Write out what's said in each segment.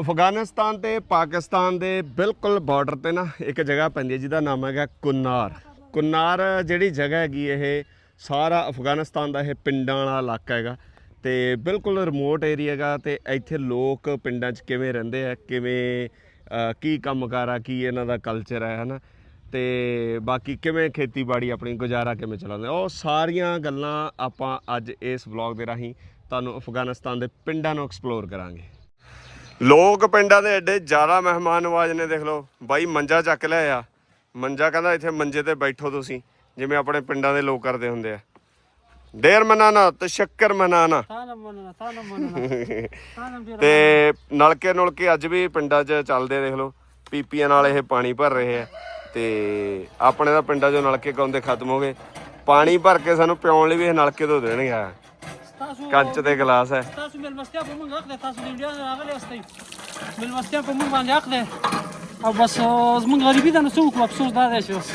ਅਫਗਾਨਿਸਤਾਨ ਤੇ ਪਾਕਿਸਤਾਨ ਦੇ ਬਿਲਕੁਲ ਬਾਰਡਰ ਤੇ ਨਾ ਇੱਕ ਜਗ੍ਹਾ ਪੈਂਦੀ ਹੈ ਜਿਹਦਾ ਨਾਮ ਹੈਗਾ ਕੁਨਾਰ। ਕੁਨਾਰ ਜਿਹੜੀ ਜਗ੍ਹਾ ਹੈਗੀ ਇਹ ਸਾਰਾ ਅਫਗਾਨਿਸਤਾਨ ਦਾ ਇਹ ਪਿੰਡਾਂ ਵਾਲਾ ਇਲਾਕਾ ਹੈਗਾ ਤੇ ਬਿਲਕੁਲ ਰਿਮੋਟ ਏਰੀਆ ਹੈਗਾ ਤੇ ਇੱਥੇ ਲੋਕ ਪਿੰਡਾਂ 'ਚ ਕਿਵੇਂ ਰਹਿੰਦੇ ਆ ਕਿਵੇਂ ਅ, ਕੀ ਕੰਮਕਾਰ ਆ ਕੀ ਇਹਨਾਂ ਦਾ ਕਲਚਰ ਹੈ ਹਨਾ? ਤੇ ਬਾਕੀ ਕਿਵੇਂ ਖੇਤੀਬਾੜੀ ਆਪਣੀ ਗੁਜ਼ਾਰਾ ਕਿਵੇਂ ਚਲਾਉਂਦੇ ਉਹ ਸਾਰੀਆਂ ਗੱਲਾਂ ਆਪਾਂ ਅੱਜ ਇਸ ਵਲੌਗ ਦੇ ਰਾਹੀਂ ਤੁਹਾਨੂੰ ਅਫਗਾਨਿਸਤਾਨ ਦੇ ਪਿੰਡਾਂ ਨੂੰ ਐਕਸਪਲੋਰ ਕਰਾਂਗੇ। ਲੋਕ ਪਿੰਡਾਂ ਦੇ ਐਡੇ ਜ਼ਿਆਦਾ ਮਹਿਮਾਨ ਨਵਾਜ਼ ਨੇ ਦੇਖ ਲਓ। ਬਾਈ ਮੰਜਾ ਚੱਕ ਲਿਆ ਮੰਜਾ ਕਹਿੰਦਾ ਇੱਥੇ ਮੰਜੇ ਤੇ ਬੈਠੋ ਤੁਸੀਂ ਜਿਵੇਂ ਆਪਣੇ ਪਿੰਡਾਂ ਦੇ ਲੋਕ ਕਰਦੇ ਹੁੰਦੇ ਆ। ਡੇਰ ਮਨਾਨਾ ਤੇ ਸ਼ੱਕਰ ਮਨਾਨਾ ਤੇ ਨਲਕੇ ਨੁਲਕੇ ਅੱਜ ਵੀ ਪਿੰਡਾਂ 'ਚ ਚੱਲਦੇ ਆ, ਦੇਖ ਲਓ। ਪੀਪੀਆਂ ਨਾਲ ਇਹ ਪਾਣੀ ਭਰ ਰਹੇ ਆ। ਤੇ ਆਪਣੇ ਤਾਂ ਪਿੰਡਾਂ 'ਚੋਂ ਨਲਕੇ ਕੌਂਦੇ ਖਤਮ ਹੋ ਗਏ? ਪਾਣੀ ਭਰ ਕੇ ਸਾਨੂੰ ਪਿਉਣ ਲਈ ਵੀ ਇਹ ਨਲਕੇ ਤੋਂ ਦੇਣਗੇ ਆ Stasu, ਕੰਚ ਦੇ ਗਲਾਸ ਹੈ stasu بالمستيا بمن عقده تاسو دې ډیر راغلی استي بالمستيا په مونږ باندې عقده او بس زمونږ غریبي ده نو څه وکړو افسوس دا دی چې بس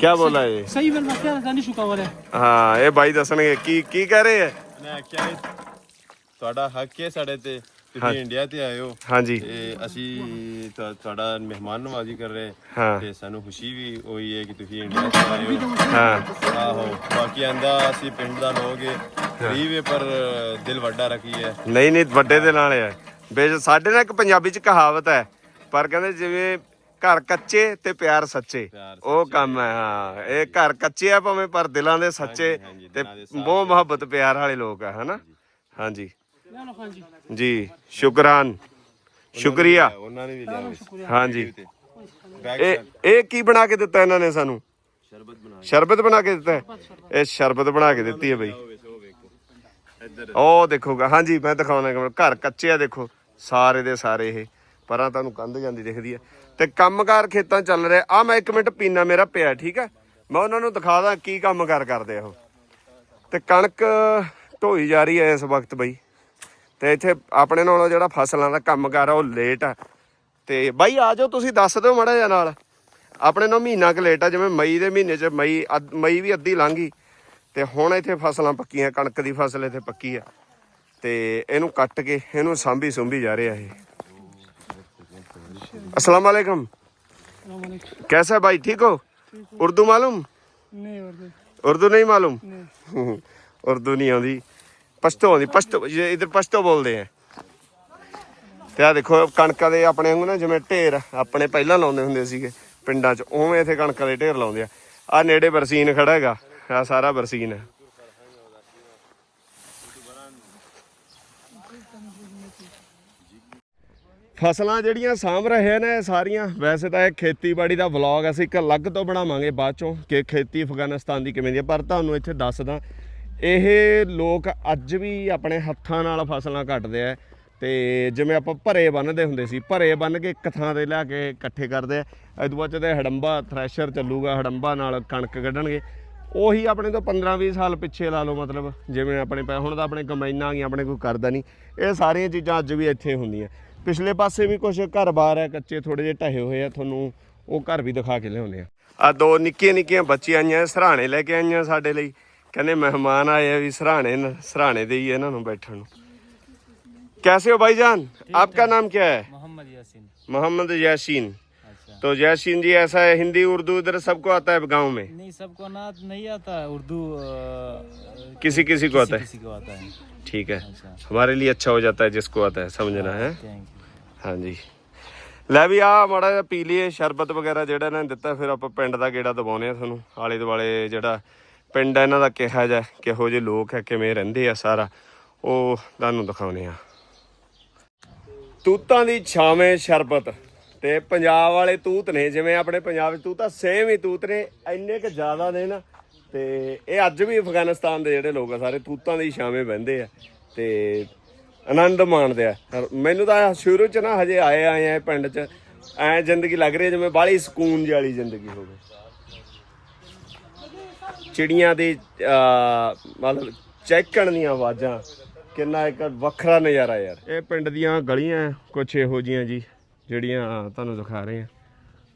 ਕੀ ਬੋਲਾ ਇਹ صحیح بالمستيا ده نشو کولای ਹਾਂ ਇਹ ਬਾਈ ਦੱਸਣਗੇ ਕੀ ਕੀ ਕਹਿ ਰਹੇ ਆ ਮੈਂ ਆਖਿਆ ਇਹ ਤੁਹਾਡਾ ਹੱਕ ਹੈ ਸਾਡੇ ਤੇ ਤੁਸੀਂ ਇੰਡੀਆ ਤੇ ਆਏ ਹੋ ਹਾਂਜੀ। ਤੇ ਅਸੀਂ ਤੁਹਾਡਾ ਮਹਿਮਾਨ ਨਵਾਜ਼ੀ ਕਰ ਰਹੇ ਹਾਂ। ਤੇ ਸਾਨੂੰ ਖੁਸ਼ੀ ਵੀ ਹੋਈ ਹੈ ਕਿ ਤੁਸੀਂ ਇੰਡੀਆ ਤੇ ਆਏ ਹੋ। ਹਾਂ। ਆਹੋ ਬਾਕੀ ਆਂਦਾ ਅਸੀਂ ਪਿੰਡ ਦਾ ਲੋਕ ਹੈ। ਗਰੀਬ ਪਰ ਦਿਲ ਵੱਡਾ ਰੱਖੀ ਹੈ। ਨਹੀਂ ਨਹੀਂ ਵੱਡੇ ਦੇ ਨਾਲ ਹੈ ਬੇਸ਼ੱਕ ਸਾਡੇ ਨਾਲ ਇੱਕ ਪੰਜਾਬੀ ਚ ਕਹਾਵਤ ਹੈ ਪਰ ਕਹਿੰਦੇ ਜਿਵੇਂ ਘਰ ਕੱਚੇ ਤੇ ਪਿਆਰ ਸੱਚੇ ਉਹ ਕੰਮ ਹੈ ਹਾਂ। ਇਹ ਘਰ ਕੱਚੇ ਆ ਭਾਵੇਂ ਪਰ ਦਿਲਾਂ ਦੇ ਸੱਚੇ ਤੇ ਬਹੁਤ ਮੁਹੱਬਤ ਪਿਆਰ ਵਾਲੇ ਲੋਕ ਆ ਹਨਾ? ਹਾਂਜੀ। ਜੀ ਸ਼ੁਕਰਾਨ। ਸ਼ੁਕਰੀਆ। ਉਹਨਾਂ ਨੇ ਵੀ ਲਿਆ ਹੋਇਆ ਹਾਂਜੀ। ਤੇ। ਬੈਗ ਇਹ ਇਹ ਕੀ ਬਣਾ ਕੇ ਦਿੱਤਾ ਇਹਨਾਂ ਨੇ ਸਾਨੂੰ? ਸ਼ਰਬਤ ਬਣਾ ਸ਼ਰਬਤ ਬਣਾ ਕੇ ਦਿੱਤਾ ਹੈ? ਇਹ ਸ਼ਰਬਤ ਬਣਾ ਕੇ ਦਿੱਤੀ ਹੈ ਬਈ। ਹੋਵੇ ਸੋ ਵੇਖੋ। ਇੱਧਰ। ਉਹ ਦੇਖੋਗਾ ਹਾਂਜੀ ਮੈਂ ਦਿਖਾਉਣਾ ਕਿ ਘਰ ਕੱਚੇ ਆ ਦੇਖੋ। ਸਾਰੇ ਦੇ ਸਾਰੇ ਇਹ। ਪਰਾਂ ਤੁਹਾਨੂੰ ਕੰਧ ਜਾਂਦੀ ਦਿਖਦੀ ਹੈ। ਤੇ ਕੰਮਕਾਰ ਖੇਤਾਂ ਚੱਲ ਰਿਹਾ। ਆ ਮੈਂ ਇੱਕ ਮਿੰਟ ਪੀਣਾ ਮੇਰਾ ਪਿਆ ਠੀਕ ਹੈ? ਮੈਂ ਉਹਨਾਂ ਨੂੰ ਦਿਖਾਦਾ ਕੀ ਕੰਮਕਾਰ ਕਰਦੇ ਆ ਉਹ। ਤੇ ਕਣਕ ਢੋਈ ਜਾ ਰਹੀ ਹੈ ਇਸ ਵਕਤ ਬਈ। ਤੇ ਇੱਥੇ ਆਪਣੇ ਨਾਲੋਂ ਜਿਹੜਾ ਫਸਲਾਂ ਦਾ ਕੰਮਕਾਰ ਆ ਉਹ ਲੇਟ ਆ। ਤੇ ਬਾਈ ਆ ਜਾਓ ਤੁਸੀਂ ਦੱਸ ਦਿਓ ਮੜਾ ਜਿਹਾ ਨਾਲ। ਆਪਣੇ ਨਾਲ ਮਹੀਨਾ ਕੁ ਲੇਟ ਆ ਜਿਵੇਂ ਮਈ ਦੇ ਮਹੀਨੇ 'ਚ ਮਈ ਮਈ ਵੀ ਅੱਧੀ ਲੰਘ ਗਈ। ਤੇ ਹੁਣ ਇੱਥੇ ਫਸਲਾਂ ਪੱਕੀਆਂ ਕਣਕ ਦੀ ਫਸਲ ਇੱਥੇ ਪੱਕੀ ਆ। ਤੇ ਇਹਨੂੰ ਕੱਟ ਕੇ ਇਹਨੂੰ ਸਾਂਭੀ ਸੁੰਭੀ ਜਾ ਰਿਹਾ ਇਹ। अस्सलाम वालेकुम ਕੈਸਾ ਬਾਈ ਠੀਕ ਹੋ? ਉਰਦੂ ਮਾਲੂਮ? मालूम नहीं उर्दू उर्दू नहीं मालूम उर्दू नहीं आती ਪਸ਼ਤੋ ਦੀ ਪਸ਼ਤੋ ਇਹ ਇਧਰ ਪਸ਼ਤੋ ਬੋਲਦੇ ਆ। ਤੇ ਆ ਦੇਖੋ, ਕਣਕਾਂ ਦੇ ਆਪਣੇ ਵਾਂਗੂ ਨਾ ਜਿਵੇਂ ਢੇਰ ਆਪਣੇ ਪਹਿਲਾਂ ਲਾਉਂਦੇ ਹੁੰਦੇ ਸੀਗੇ ਪਿੰਡਾਂ 'ਚ, ਉਵੇਂ ਇੱਥੇ ਕਣਕਾਂ ਦੇ ਢੇਰ ਲਾਉਂਦੇ ਆ। ਆ ਨੇੜੇ ਬਰਸੀਨ ਖੜਾ ਹੈਗਾ ਆ ਸਾਰਾ ਬਰਸੀਨ। ਹੈ ਫਸਲਾਂ ਜਿਹੜੀਆਂ ਸਾਂਭ ਰਹੇ ਨੇ ਇਹ ਸਾਰੀਆਂ, ਵੈਸੇ ਤਾਂ ਇਹ ਖੇਤੀਬਾੜੀ ਦਾ ਵਲੌਗ ਅਸੀਂ ਇੱਕ ਅਲੱਗ ਤੋਂ ਬਣਾਵਾਂਗੇ ਬਾਅਦ ਚੋਂ, ਕਿ ਖੇਤੀ ਅਫਗਾਨਿਸਤਾਨ ਦੀ ਕਿਵੇਂ ਦੀ ਪਰ ਤੁਹਾਨੂੰ ਇੱਥੇ ਦੱਸਦਾ ਇਹ ਲੋਕ ਅੱਜ ਵੀ ਆਪਣੇ ਹੱਥਾਂ ਨਾਲ ਫਸਲਾਂ ਕੱਟਦੇ ਆ ਤੇ ਜਿਵੇਂ ਆਪਾਂ ਭਰੇ ਬੰਨਦੇ ਹੁੰਦੇ ਸੀ, ਭਰੇ ਬੰਨ ਕੇ ਇੱਕ ਥਾਂ ਤੇ ਲਿਆ ਕੇ ਇਕੱਠੇ ਕਰਦੇ ਆ। ਇਹ ਤੋਂ ਬਾਅਦ 'ਚ ਤੇ ਹੜੰਬਾ ਥ੍ਰੈਸ਼ਰ ਚੱਲੂਗਾ, ਹੜੰਬਾ ਨਾਲ ਕਣਕ ਕੱਢਣਗੇ। ਉਹੀ ਆਪਣੇ ਤੋਂ 15-20 ਸਾਲ ਪਿੱਛੇ ਲਾ ਲਓ ਮਤਲਬ, ਜਿਵੇਂ ਆਪਣੇ ਪੈ ਹੁਣ ਤਾਂ ਆਪਣੇ ਕਮਾਈਨਾਂ ਆ ਗਈਆਂ, ਆਪਣੇ ਕੋਈ ਕਰਦਾ ਨਹੀਂ। ਇਹ ਸਾਰੀਆਂ ਚੀਜ਼ਾਂ ਅੱਜ ਵੀ ਇੱਥੇ ਹੁੰਦੀਆਂ। ਪਿਛਲੇ ਪਾਸੇ ਵੀ ਕੁਝ ਘਰ-ਬਾਰ ਹੈ ਕੱਚੇ ਥੋੜੇ ਜਿਹੇ ਢਹੇ ਹੋਏ ਆ, ਤੁਹਾਨੂੰ ਉਹ ਘਰ ਵੀ ਦਿਖਾ ਕੇ ਲਿਆਉਂਦੇ ਆ। ਆ ਦੋ ਨਿੱਕੀਆਂ ਨਿੱਕੀਆਂ ਬੱਚੀਆਂ ਆਈਆਂ, ਸਰਾਣੇ ਲੈ ਕੇ ਆਈਆਂ ਸਾਡੇ ਲਈ। ਕਹਿੰਦੇ ਮਹਿਮਾਨ ਆਏ ਆ ਵੀ ਸਰਾਣੇ ਸਰਾਣੇ ਦੇ ਹੀ ਇਹਨਾਂ ਨੂੰ ਬੈਠਣ ਨੂੰ कैसे हो भाईजान आपका नाम क्या है मोहम्मद यासीन मोहम्मद यासीन अच्छा तो यासीन जी ऐसा है हिंदी उर्दू इधर सबको आता है गांव में नहीं सबको ना नहीं आता है उर्दू किसी किसी को आता है किसी को आता है ठीक है अच्छा हमारे लिए अच्छा हो जाता है जिसको आता है समझना है थैंक यू ਹਾਂਜੀ ਲੈ ਵੀ ਆ ਮਾੜਾ ਜਿਹਾ ਪੀ ਲਈਏ ਸ਼ਰਬਤ ਵਗੈਰਾ ਜਿਹੜਾ ਇਹਨਾਂ ਨੇ ਦਿੱਤਾ ਫਿਰ ਆਪਾਂ ਪਿੰਡ ਦਾ ਗੇੜਾ ਦਵਾਉਨੇ ਆ ਤੁਹਾਨੂੰ ਆਲੇ ਦੁਆਲੇ ਜਿਹੜਾ ਪਿੰਡ ਆ, ਇਹਨਾਂ ਦਾ ਕਿਹਾ ਜਾ, ਕਿਹੋ ਜਿਹੇ ਲੋਕ ਹੈ ਕਿਵੇਂ ਰਹਿੰਦੇ ਆ ਸਾਰਾ, ਉਹ ਤੁਹਾਨੂੰ ਦਿਖਾਉਨੇ ਆ। ਤੂਤਾਂ ਦੀ ਛਾਵੇਂ ਸ਼ਰਬਤ ਤੇ ਪੰਜਾਬ ਵਾਲੇ ਤੂਤ ਨੇ, ਜਿਵੇਂ ਆਪਣੇ ਪੰਜਾਬ ਵਿੱਚ ਤੂਤ ਆ ਸੇਮ ਹੀ ਤੂਤ ਨੇ, ਇੰਨੇ ਕੁ ਜ਼ਿਆਦਾ ਨੇ ਨਾ, ਤੇ ਇਹ ਅੱਜ ਵੀ ਅਫਗਾਨਿਸਤਾਨ ਦੇ ਜਿਹੜੇ ਲੋਕ ਆ ਸਾਰੇ ਤੂਤਾਂ ਦੀ ਛਾਵੇਂ ਬਹਿੰਦੇ ਆ, ਤੇ ਆਨੰਦ ਮਾਣਦੇ ਆ। ਮੈਨੂੰ ਤਾਂ ਸ਼ੁਰੂ ਚ ਨਾ ਹਜੇ ਆਏ ਆਏ ਆ ਪਿੰਡ ਚ, ਐ ਜ਼ਿੰਦਗੀ ਲੱਗ ਰਹੀ ਹੈ ਜਿਵੇਂ ਬਾਹਲੀ ਸਕੂਨ ਜਿਹੀ ਵਾਲੀ ਜ਼ਿੰਦਗੀ ਹੋਵੇ। ਚਿੜੀਆਂ ਦੀ ਮਤਲਬ ਚਹਿਕਣ ਦੀਆਂ ਆਵਾਜ਼ਾਂ, ਕਿੰਨਾ ਇੱਕ ਵੱਖਰਾ ਨਜ਼ਾਰਾ ਯਾਰ। ਇਹ ਪਿੰਡ ਦੀਆਂ ਗਲੀਆਂ ਕੁਛ ਇਹੋ ਜੀਆਂ ਜੀ, ਜਿਹੜੀਆਂ ਤੁਹਾਨੂੰ ਦਿਖਾ ਰਹੇ ਆ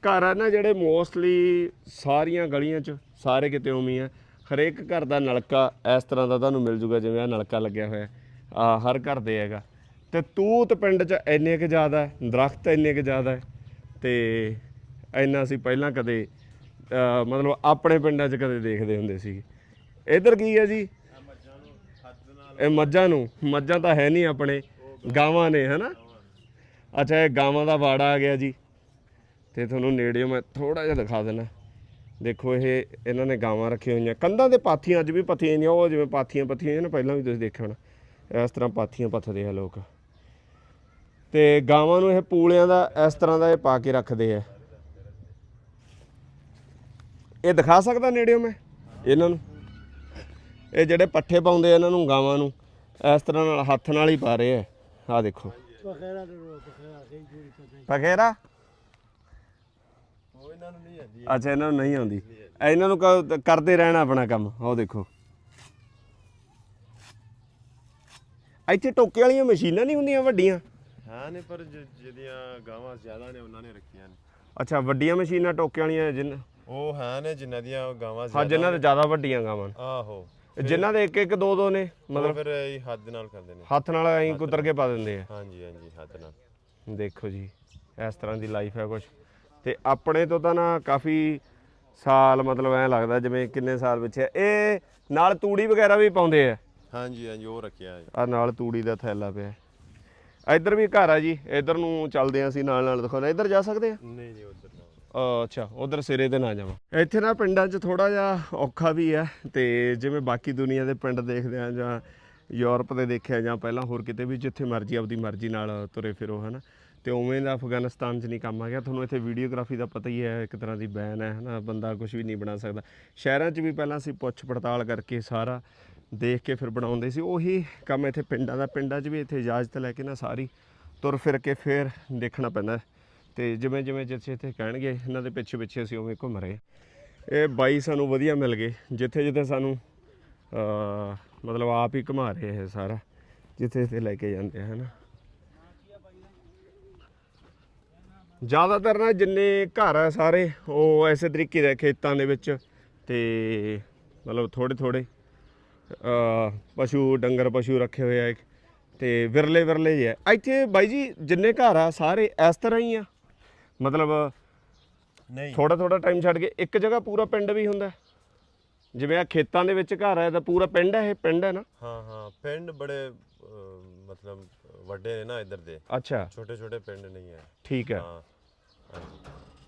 ਘਰ ਆ ਨਾ ਜਿਹੜੇ ਮੋਸਟਲੀ ਸਾਰੀਆਂ ਗਲੀਆਂ 'ਚ, ਸਾਰੇ ਕਿਤੇ ਉਵੇਂ ਹੀ ਆ। ਹਰੇਕ ਘਰ ਦਾ ਨਲਕਾ ਇਸ ਤਰ੍ਹਾਂ ਦਾ ਤੁਹਾਨੂੰ ਮਿਲ ਜੂਗਾ, ਜਿਵੇਂ ਆ ਨਲਕਾ ਲੱਗਿਆ ਹੋਇਆ। ਆ ਹਰ ਘਰ ਦੇ ਹੈਗਾ। ਤੇ ਤੂਤ ਪਿੰਡ 'ਚ ਇੰਨੇ ਕੁ ਜ਼ਿਆਦਾ ਹੈ, ਦਰਖਤ ਇੰਨੇ ਕੁ ਜ਼ਿਆਦਾ ਹੈ, ਤੇ ਇੰਨਾ ਅਸੀਂ ਪਹਿਲਾਂ ਕਦੇ ਮਤਲਬ ਆਪਣੇ ਪਿੰਡਾਂ 'ਚ ਕਦੇ ਦੇਖਦੇ ਹੁੰਦੇ ਸੀ। ਇਧਰ ਕੀ ਹੈ ਜੀ? ਇਹ ਮੱਝਾਂ ਨੂੰ, ਮੱਝਾਂ ਤਾਂ ਹੈ ਨਹੀਂ ਆਪਣੇ, ਗਾਵਾਂ ਨੇ, ਹਨਾ? ਅੱਛਾ, ਇਹ ਗਾਵਾਂ ਦਾ ਵਾੜਾ ਆ ਗਿਆ ਜੀ। ਤੇ ਤੁਹਾਨੂੰ ਨੇੜਿਓਂ ਮੈਂ ਥੋੜਾ ਜਿਹਾ ਦਿਖਾ ਦਿੰਦਾ। ਦੇਖੋ, ਇਹ, ਇਹਨਾਂ ਨੇ ਗਾਵਾਂ ਰੱਖੀਆਂ ਹੋਈਆਂ। ਕੰਧਾਂ 'ਤੇ ਪਾਥੀਆਂ, ਅੱਜ ਵੀ ਪਥੀਆਂ ਨੇ ਉਹ ਜਿਵੇਂ ਪਾਥੀਆਂ ਪੱਥੀਆਂ ਨੇ, ਪਹਿਲਾਂ ਵੀ ਤੁਸੀਂ ਦੇਖਿਆ ਹੋਣਾ। ਇਸ ਤਰ੍ਹਾਂ ਪਾਥੀਆਂ ਪੱਥਦੇ ਆ ਲੋਕ। ਤੇ ਗਾਵਾਂ ਨੂੰ ਇਹ ਪੂਲਿਆਂ ਦਾ, ਇਸ ਤਰ੍ਹਾਂ ਦਾ ਇਹ ਪਾ ਕੇ ਰੱਖਦੇ ਆ। ਇਹ ਦਿਖਾ ਸਕਦਾ ਨੇੜਿਓਂ ਮੈਂ? ਇਹਨਾਂ ਨੂੰ? ਇਹ ਜਿਹੜੇ ਪੱਠੇ ਪਾਉਂਦੇ ਆ ਇਹਨਾਂ ਨੂੰ ਗਾਵਾਂ ਨੂੰ ਇਸ ਤਰ੍ਹਾਂ ਨਾਲ ਹੱਥ ਨਾਲ ਹੀ ਪਾ ਰਹੇ ਆ। ਆ ਦੇਖੋ। ਪਖੇਰਾ ਉਹ ਇਹਨਾਂ ਨੂੰ ਨਹੀਂ ਆਉਂਦੀ ਅੱਛਾ ਇਹਨਾਂ ਨੂੰ ਨਹੀਂ ਆਉਂਦੀ। ਇਹ ਇਹਨਾਂ ਨੂੰ ਕਰਦੇ ਰਹਿਣਾ ਆਪਣਾ ਕੰਮ। ਉਹ ਦੇਖੋ। ਇੱਥੇ ਟੋਕੇ ਵਾਲੀਆਂ ਮਸ਼ੀਨਾਂ ਨਹੀਂ ਹੁੰਦੀਆਂ ਵੱਡੀਆਂ? ਹਾਂ ਨੇ ਪਰ ਜ- ਜਿਹਦੀਆਂ ਗਾਵਾਂ ਜ਼ਿਆਦਾ ਨੇ ਉਹਨਾਂ ਨੇ ਰੱਖੀਆਂ ਨੇ। ਅੱਛਾ ਵੱਡੀਆਂ ਮਸ਼ੀਨਾਂ ਟੋਕੇ ਵਾਲੀਆਂ ਜਿਨ ਉਹ ਹੈ ਨੇ ਜਿਨ੍ਹਾਂ ਦੀਆਂ ਗਾਵਾਂ ਹਾਂ ਜ਼ਿਆਦਾ ਜਿਨ੍ਹਾਂ ਦੇ ਜ਼ਿਆਦਾ ਵੱਡੀਆਂ ਗਾਵਾਂ ਨੇ। ਆਹੋ। ਜਿਨ੍ਹਾਂ ਦੇ ਇੱਕ ਇੱਕ ਦੋ ਦੋ ਨੇ ਮਤਲਬ ਫਿਰ ਇਹ ਹੱਦ ਨਾਲ ਕਰਦੇ ਨੇ। ਹੱਥ ਨਾਲ ਐਂ ਕੁਤਰ ਕੇ ਪਾ ਦਿੰਦੇ ਆ। ਹਾਂਜੀ ਹਾਂਜੀ ਹੱਦ ਨਾਲ। ਦੇਖੋ ਜੀ ਇਸ ਤਰ੍ਹਾਂ ਦੀ ਲਾਈਫ ਹੈ ਕੁਝ ਤੇ ਆਪਣੇ ਤੋਂ ਤਾਂ ਨਾ ਕਾਫੀ ਸਾਲ ਮਤਲਬ ਐ ਲੱਗਦਾ ਜਿਵੇਂ ਕਿੰਨੇ ਸਾਲ ਪਿੱਛੇ। ਇਹ ਨਾਲ ਤੂੜੀ ਵਗੈਰਾ ਵੀ ਪਾਉਂਦੇ ਆ। ਹਾਂਜੀ ਹਾਂਜੀ ਉਹ ਰੱਖਿਆ ਹੈ ਆ ਨਾਲ ਤੂੜੀ ਦਾ ਥੈਲਾ ਪਿਆ। ਇੱਧਰ ਵੀ ਘਰ ਆ ਜੀ ਇੱਧਰ ਨੂੰ ਚੱਲਦੇ ਆ ਅਸੀਂ ਨਾਲ ਨਾਲ ਦਿਖਾਉਂਦੇ ਇੱਧਰ ਜਾ ਸਕਦੇ ਆ? ਨਹੀਂ ਅ, ਅੱਛਾ, ਉਧਰ ਸਿਰੇ ਤੇ ਨਾ ਜਾਵਾਂ। ਇੱਥੇ ਨਾ ਪਿੰਡਾਂ 'ਚ ਥੋੜਾ ਜਿਹਾ ਔਖਾ ਵੀ ਹੈ ਤੇ ਜਿਵੇਂ ਬਾਕੀ ਦੁਨੀਆ ਦੇ ਪਿੰਡ ਦੇਖਦੇ ਆ ਜਾਂ ਯੂਰਪ ਦੇ ਦੇਖਿਆ ਜਾਂ ਪਹਿਲਾਂ ਹੋਰ ਕਿਤੇ ਵੀ ਜਿੱਥੇ ਮਰਜ਼ੀ ਆਪਦੀ ਮਰਜ਼ੀ ਨਾਲ ਤੁਰੇ ਫਿਰੋ, ਹਨਾ। ਤੇ ਉਵੇਂ ਦਾ ਅਫਗਾਨਿਸਤਾਨ 'ਚ ਨਹੀਂ ਕੰਮ ਆ ਗਿਆ। ਤੁਹਾਨੂੰ ਇੱਥੇ ਵੀਡੀਓਗ੍ਰਾਫੀ ਦਾ ਪਤਾ ਹੀ ਹੈ, ਇੱਕ ਤਰ੍ਹਾਂ ਦੀ ਬੈਨ ਹੈ, ਹਨਾ। ਬੰਦਾ ਕੁਝ ਵੀ ਨਹੀਂ ਬਣਾ ਸਕਦਾ। ਸ਼ਹਿਰਾਂ 'ਚ ਵੀ ਪਹਿਲਾਂ ਅਸੀਂ ਪੁੱਛ ਪੜਤਾਲ ਕਰਕੇ ਸਾਰਾ ਦੇਖ ਕੇ ਫਿਰ ਬਣਾਉਂਦੇ ਸੀ। ਉਹੀ ਕੰਮ ਇੱਥੇ ਪਿੰਡਾਂ ਦਾ, ਪਿੰਡਾਂ 'ਚ ਵੀ ਇੱਥੇ ਇਜਾਜ਼ਤ ਲੈ ਕੇ ਨਾ ਸਾਰੀ ਤੁਰ ਫਿਰ ਕੇ ਫਿਰ ਦੇਖਣਾ ਪੈਂਦਾ। ਤੇ ਜਿਵੇਂ ਜਿਵੇਂ ਜਿੱਥੇ ਜਿੱਥੇ ਕਹਿਣਗੇ, ਇਹਨਾਂ ਦੇ ਪਿੱਛੇ ਪਿੱਛੇ ਅਸੀਂ ਉਵੇਂ ਘੁੰਮ ਰਹੇ ਇਹ ਬਾਈ ਸਾਨੂੰ ਵਧੀਆ ਮਿਲ ਗਏ, ਜਿੱਥੇ ਜਿੱਥੇ ਸਾਨੂੰ ਮਤਲਬ ਆਪ ਹੀ ਘੁਮਾ ਰਹੇ ਇਹ ਸਾਰਾ, ਜਿੱਥੇ ਜਿੱਥੇ ਲੈ ਕੇ ਜਾਂਦੇ ਆ, ਹਨਾ। ਜ਼ਿਆਦਾਤਰ ਨਾ ਜਿੰਨੇ ਘਰ ਆ ਸਾਰੇ, ਉਹ ਐਸੇ ਤਰੀਕੇ ਦੇ ਖੇਤਾਂ ਦੇ ਵਿੱਚ, ਤੇ ਮਤਲਬ ਥੋੜੇ ਥੋੜੇ ਪਸ਼ੂ, ਡੰਗਰ ਪਸ਼ੂ ਰੱਖੇ ਹੋਏ ਆ ਤੇ ਵਿਰਲੇ ਵਿਰਲੇ ਜਿਹੇ ਆ। ਇੱਥੇ ਬਾਈ ਜੀ ਜਿੰਨੇ ਘਰ ਆ, ਸਾਰੇ ਇਸ ਤਰ੍ਹਾਂ ਹੀ ਆ। ਮਤਲਬ ਨਹੀਂ। ਥੋੜਾ ਥੋੜਾ ਟਾਈਮ ਛੱਡ ਕੇ ਇੱਕ ਜਗ੍ਹਾ ਪੂਰਾ ਪਿੰਡ ਵੀ ਹੁੰਦਾ ਹੈ। ਜਿਵੇਂ ਆ ਖੇਤਾਂ ਦੇ ਵਿੱਚ ਘਰ ਹੈ ਤਾਂ ਪੂਰਾ ਪਿੰਡ ਹੈ ਇਹ ਪਿੰਡ ਹੈ ਨਾ? ਹਾਂ ਹਾਂ ਪਿੰਡ ਬੜੇ ਅਹ, ਮਤਲਬ ਵੱਡੇ ਨੇ ਨਾ ਇੱਧਰ ਦੇ। ਅੱਛਾ। ਛੋਟੇ ਛੋਟੇ ਪਿੰਡ ਨਹੀਂ ਹੈ। ਠੀਕ ਹੈ। ਹਾਂ ਹਾਂਜੀ।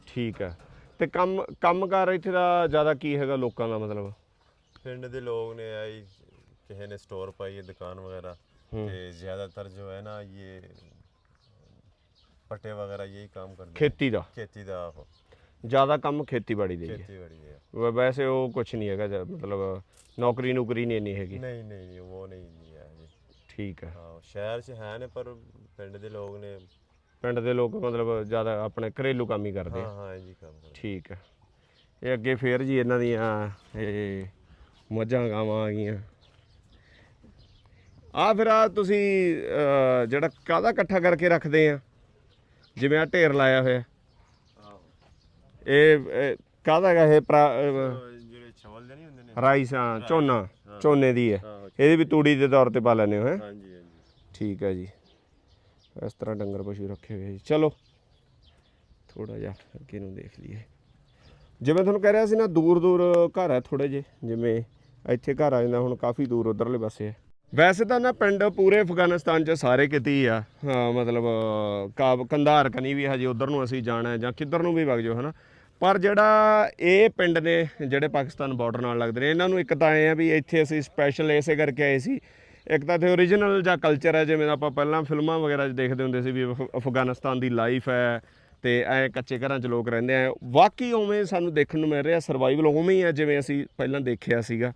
ਠੀਕ ਹੈ। ਤੇ ਕੰਮ ਕੰਮਕਾਰ ਇੱਥੇ ਦਾ ਜ਼ਿਆਦਾ ਕੀ ਹੈਗਾ ਲੋਕਾਂ ਦਾ ਮਤਲਬ? ਪਿੰਡ ਦੇ ਲੋਗ ਨੇ ਆਈ ਕਿਸੇ ਨੇ ਸਟੋਰ ਪਾਈ ਹੈ ਦੁਕਾਨ ਵਗੈरह ਤੇ ਜ਼ਿਆਦਾਤਰ ਜੋ ਹੈ ਨਾ ਇਹ ਪੱਟੇ ਵਗੈरह यही काम करते ਖੇਤੀ ਦਾ। ਖੇਤੀ ਦਾ ਆਪ। ਜ਼ਿਆਦਾ ਕੰਮ ਖੇਤੀਬਾੜੀ ਦੇ ਹੀ ਹੈ। ਵੈਸੇ ਉਹ ਕੁਝ ਨਹੀਂ ਹੈਗਾ ਮਤਲਬ ਨੌਕਰੀ ਨੁਕਰੀ ਨਹੀਂ ਇੰਨੀ ਹੈਗੀ। नहीं नहीं नहीं वो नहीं नहीं है ਠੀਕ ਹੈ। हाँ शहर से है ने पर पिंड दे लोग ने ਪਿੰਡ ਦੇ ਲੋਕ ਮਤਲਬ ਜ਼ਿਆਦਾ ਆਪਣੇ ਘਰੇਲੂ ਕੰਮ ਹੀ ਕਰਦੇ ਆ। हाँ हाँ जी काम ਠੀਕ ਹੈ। ਇਹ ਅੱਗੇ ਫੇਰ ਜੀ ਇਹਨਾਂ ਦੀਆਂ ਇਹ ਮੱਝਾਂ ਗਾਵਾਂ ਆ ਗਈਆਂ। ਆ ਫਿਰ ਆ ਤੁਸੀਂ ਜਿਹੜਾ ਕਾਹਦਾ ਇਕੱਠਾ ਕਰਕੇ ਰੱਖਦੇ ਆ? ਜਿਵੇਂ ਆ ਢੇਰ ਲਾਇਆ ਹੋਇਆ। ਇਹ ਇਹ ਕਾਹਦਾ ਹੈਗਾ ਇਹ ਪ੍ਰਾ- ਅਹ, ਜਿਹੜੇ ਚਵਲ ਦੇ ਨਹੀਂ ਹੁੰਦੇ ਨੇ? ਰਾਈਸ ਆ ਝੋਨਾ ਝੋਨੇ ਦੀ ਹੈ। ਇਹਦੀ ਵੀ ਤੂੜੀ ਦੇ ਤੌਰ ਤੇ ਪਾ ਲੈਂਦੇ ਹੋ ਹੈਂ? ਹਾਂਜੀ ਹਾਂਜੀ। ਠੀਕ ਹੈ ਜੀ। ਇਸ ਤਰ੍ਹਾਂ ਡੰਗਰ ਪਸ਼ੂ ਰੱਖੇ ਹੋਏ ਜੀ। ਚਲੋ ਥੋੜਾ ਜਿਹਾ ਅੱਗੇ ਨੂੰ ਦੇਖ ਲਈਏ। ਜਿਵੇਂ ਤੁਹਾਨੂੰ ਕਹਿ ਰਿਹਾ ਸੀ ਨਾ ਦੂਰ ਦੂਰ ਘਰ ਹੈ ਥੋੜੇ ਜੇ ਜਿਵੇਂ ਇੱਥੇ ਘਰ ਆ ਜਾਂਦਾ ਹੁਣ ਕਾਫੀ ਦੂਰ ਉਧਰਲੇ ਪਾਸੇ ਹੈ। ਵੈਸੇ ਤਾਂ ਨਾ ਪਿੰਡ ਪੂਰੇ ਅਫਗਾਨਿਸਤਾਨ 'ਚ ਸਾਰੇ ਕਿਤੇ ਹੀ ਆ। ਹਾਂ, ਮਤਲਬ, ਕਾਬ, ਕੰਧਾਰ ਕਨੀ ਵੀ ਹਜੇ ਉਧਰ ਨੂੰ ਅਸੀਂ ਜਾਣਾ ਹੈ ਜਾਂ ਕਿੱਧਰ ਨੂੰ ਵੀ ਵਗ ਜਾਓ, ਹਨਾ। ਪਰ ਜਿਹੜਾ ਇਹ ਪਿੰਡ ਨੇ, ਜਿਹੜੇ ਪਾਕਿਸਤਾਨ ਬਾਰਡਰ ਨਾਲ ਲੱਗਦੇ ਨੇ, ਇਹਨਾਂ ਨੂੰ ਇੱਕ ਤਾਂ ਐ ਆ ਵੀ ਇੱਥੇ ਅਸੀਂ ਸਪੈਸ਼ਲ ਇਸੇ ਕਰਕੇ ਆਏ ਸੀ। ਇੱਕ ਤਾਂ ਤੇ ਓਰੀਜਨਲ ਜਾਂ ਕਲਚਰ ਹੈ ਜਿਵੇਂ ਆਪਾਂ ਪਹਿਲਾਂ ਫਿਲਮਾਂ ਵਗੈਰਾ 'ਚ ਦੇਖਦੇ ਹੁੰਦੇ ਸੀ ਵੀ ਅਫ- ਅਫਗਾਨਿਸਤਾਨ ਦੀ ਲਾਈਫ ਹੈ ਤੇ ਐ ਕੱਚੇ ਘਰਾਂ 'ਚ ਲੋਕ ਰਹਿੰਦੇ ਆ। ਵਾਕਈ ਉਵੇਂ ਸਾਨੂੰ ਦੇਖਣ ਨੂੰ ਮਿਲ ਰਿਹਾ ਸਰਵਾਈਵਲ ਉਵੇਂ ਹੀ ਆ, ਜਿਵੇਂ ਅਸੀਂ ਪਹਿਲਾਂ ਦੇਖਿਆ ਸੀਗਾ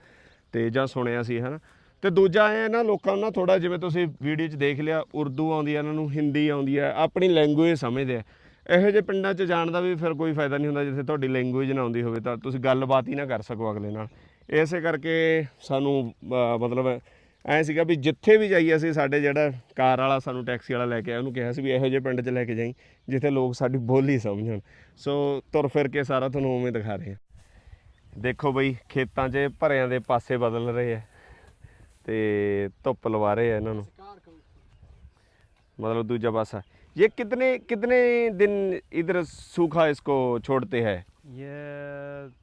ਤੇ ਜਾਂ ਸੁਣਿਆ ਸੀ, ਹਨਾ। ਤੇ ਦੂਜਾ ਇਹ ਹੈ ਨਾ, ਲੋਕਾਂ ਨੂੰ ਨਾ ਥੋੜਾ ਜਿਵੇਂ ਤੁਸੀਂ ਵੀਡੀਓ 'ਚ ਦੇਖ ਲਿਆ, ਉਰਦੂ ਆਉਂਦੀ ਹੈ ਇਹਨਾਂ ਨੂੰ ਹਿੰਦੀ ਆਉਂਦੀ ਹੈ ਆਪਣੀ ਲੈਂਗੁਏਜ ਸਮਝਦੇ ਆ। ਇਹੋ ਜਿਹੇ ਪਿੰਡਾਂ 'ਚ ਜਾਣ ਦਾ ਵੀ ਫਿਰ ਕੋਈ ਫਾਇਦਾ ਨਹੀਂ ਹੁੰਦਾ, ਜਿੱਥੇ ਤੁਹਾਡੀ ਲੈਂਗੁਏਜ ਨਾ ਆਉਂਦੀ ਹੋਵੇ ਤਾਂ ਤੁਸੀਂ ਗੱਲਬਾਤ ਹੀ ਨਾ ਕਰ ਸਕੋ ਅਗਲੇ ਨਾਲ। ਇਸੇ ਕਰਕੇ ਸਾਨੂੰ ਮਤਲਬ ਐ ਸੀਗਾ ਵੀ ਜਿੱਥੇ ਵੀ ਜਾਈਏ ਅਸੀਂ, ਸਾਡੇ ਜਿਹੜਾ ਕਾਰ ਵਾਲਾ ਸਾਨੂੰ ਟੈਕਸੀ ਵਾਲਾ ਲੈ ਕੇ ਆਇਆ, ਉਹਨੂੰ ਕਿਹਾ ਸੀ ਵੀ ਇਹੋ ਜਿਹੇ ਪਿੰਡ 'ਚ ਲੈ ਕੇ ਜਾਈ, ਜਿੱਥੇ ਲੋਕ ਸਾਡੀ ਬੋਲੀ ਸਮਝਣ। ਸੋ ਤੁਰ ਫਿਰ ਕੇ ਸਾਰਾ ਤੁਹਾਨੂੰ ਉਵੇਂ ਦਿਖਾ ਰਹੇ ਹਾਂ ਦੇਖੋ ਬਈ, ਖੇਤਾਂ 'ਚ ਭਰਿਆਂ ਦੇ ਪਾਸੇ ਬਦਲ ਰਹੇ ਆ। ਤੇ ਧੁੱਪ ਲਵਾ ਰਹੇ ਆ ਇਹਨਾਂ ਨੂੰ मतलब दूजा पासा ये कितने कितने दिन इधर सूखा इसको छोड़ते हैं ये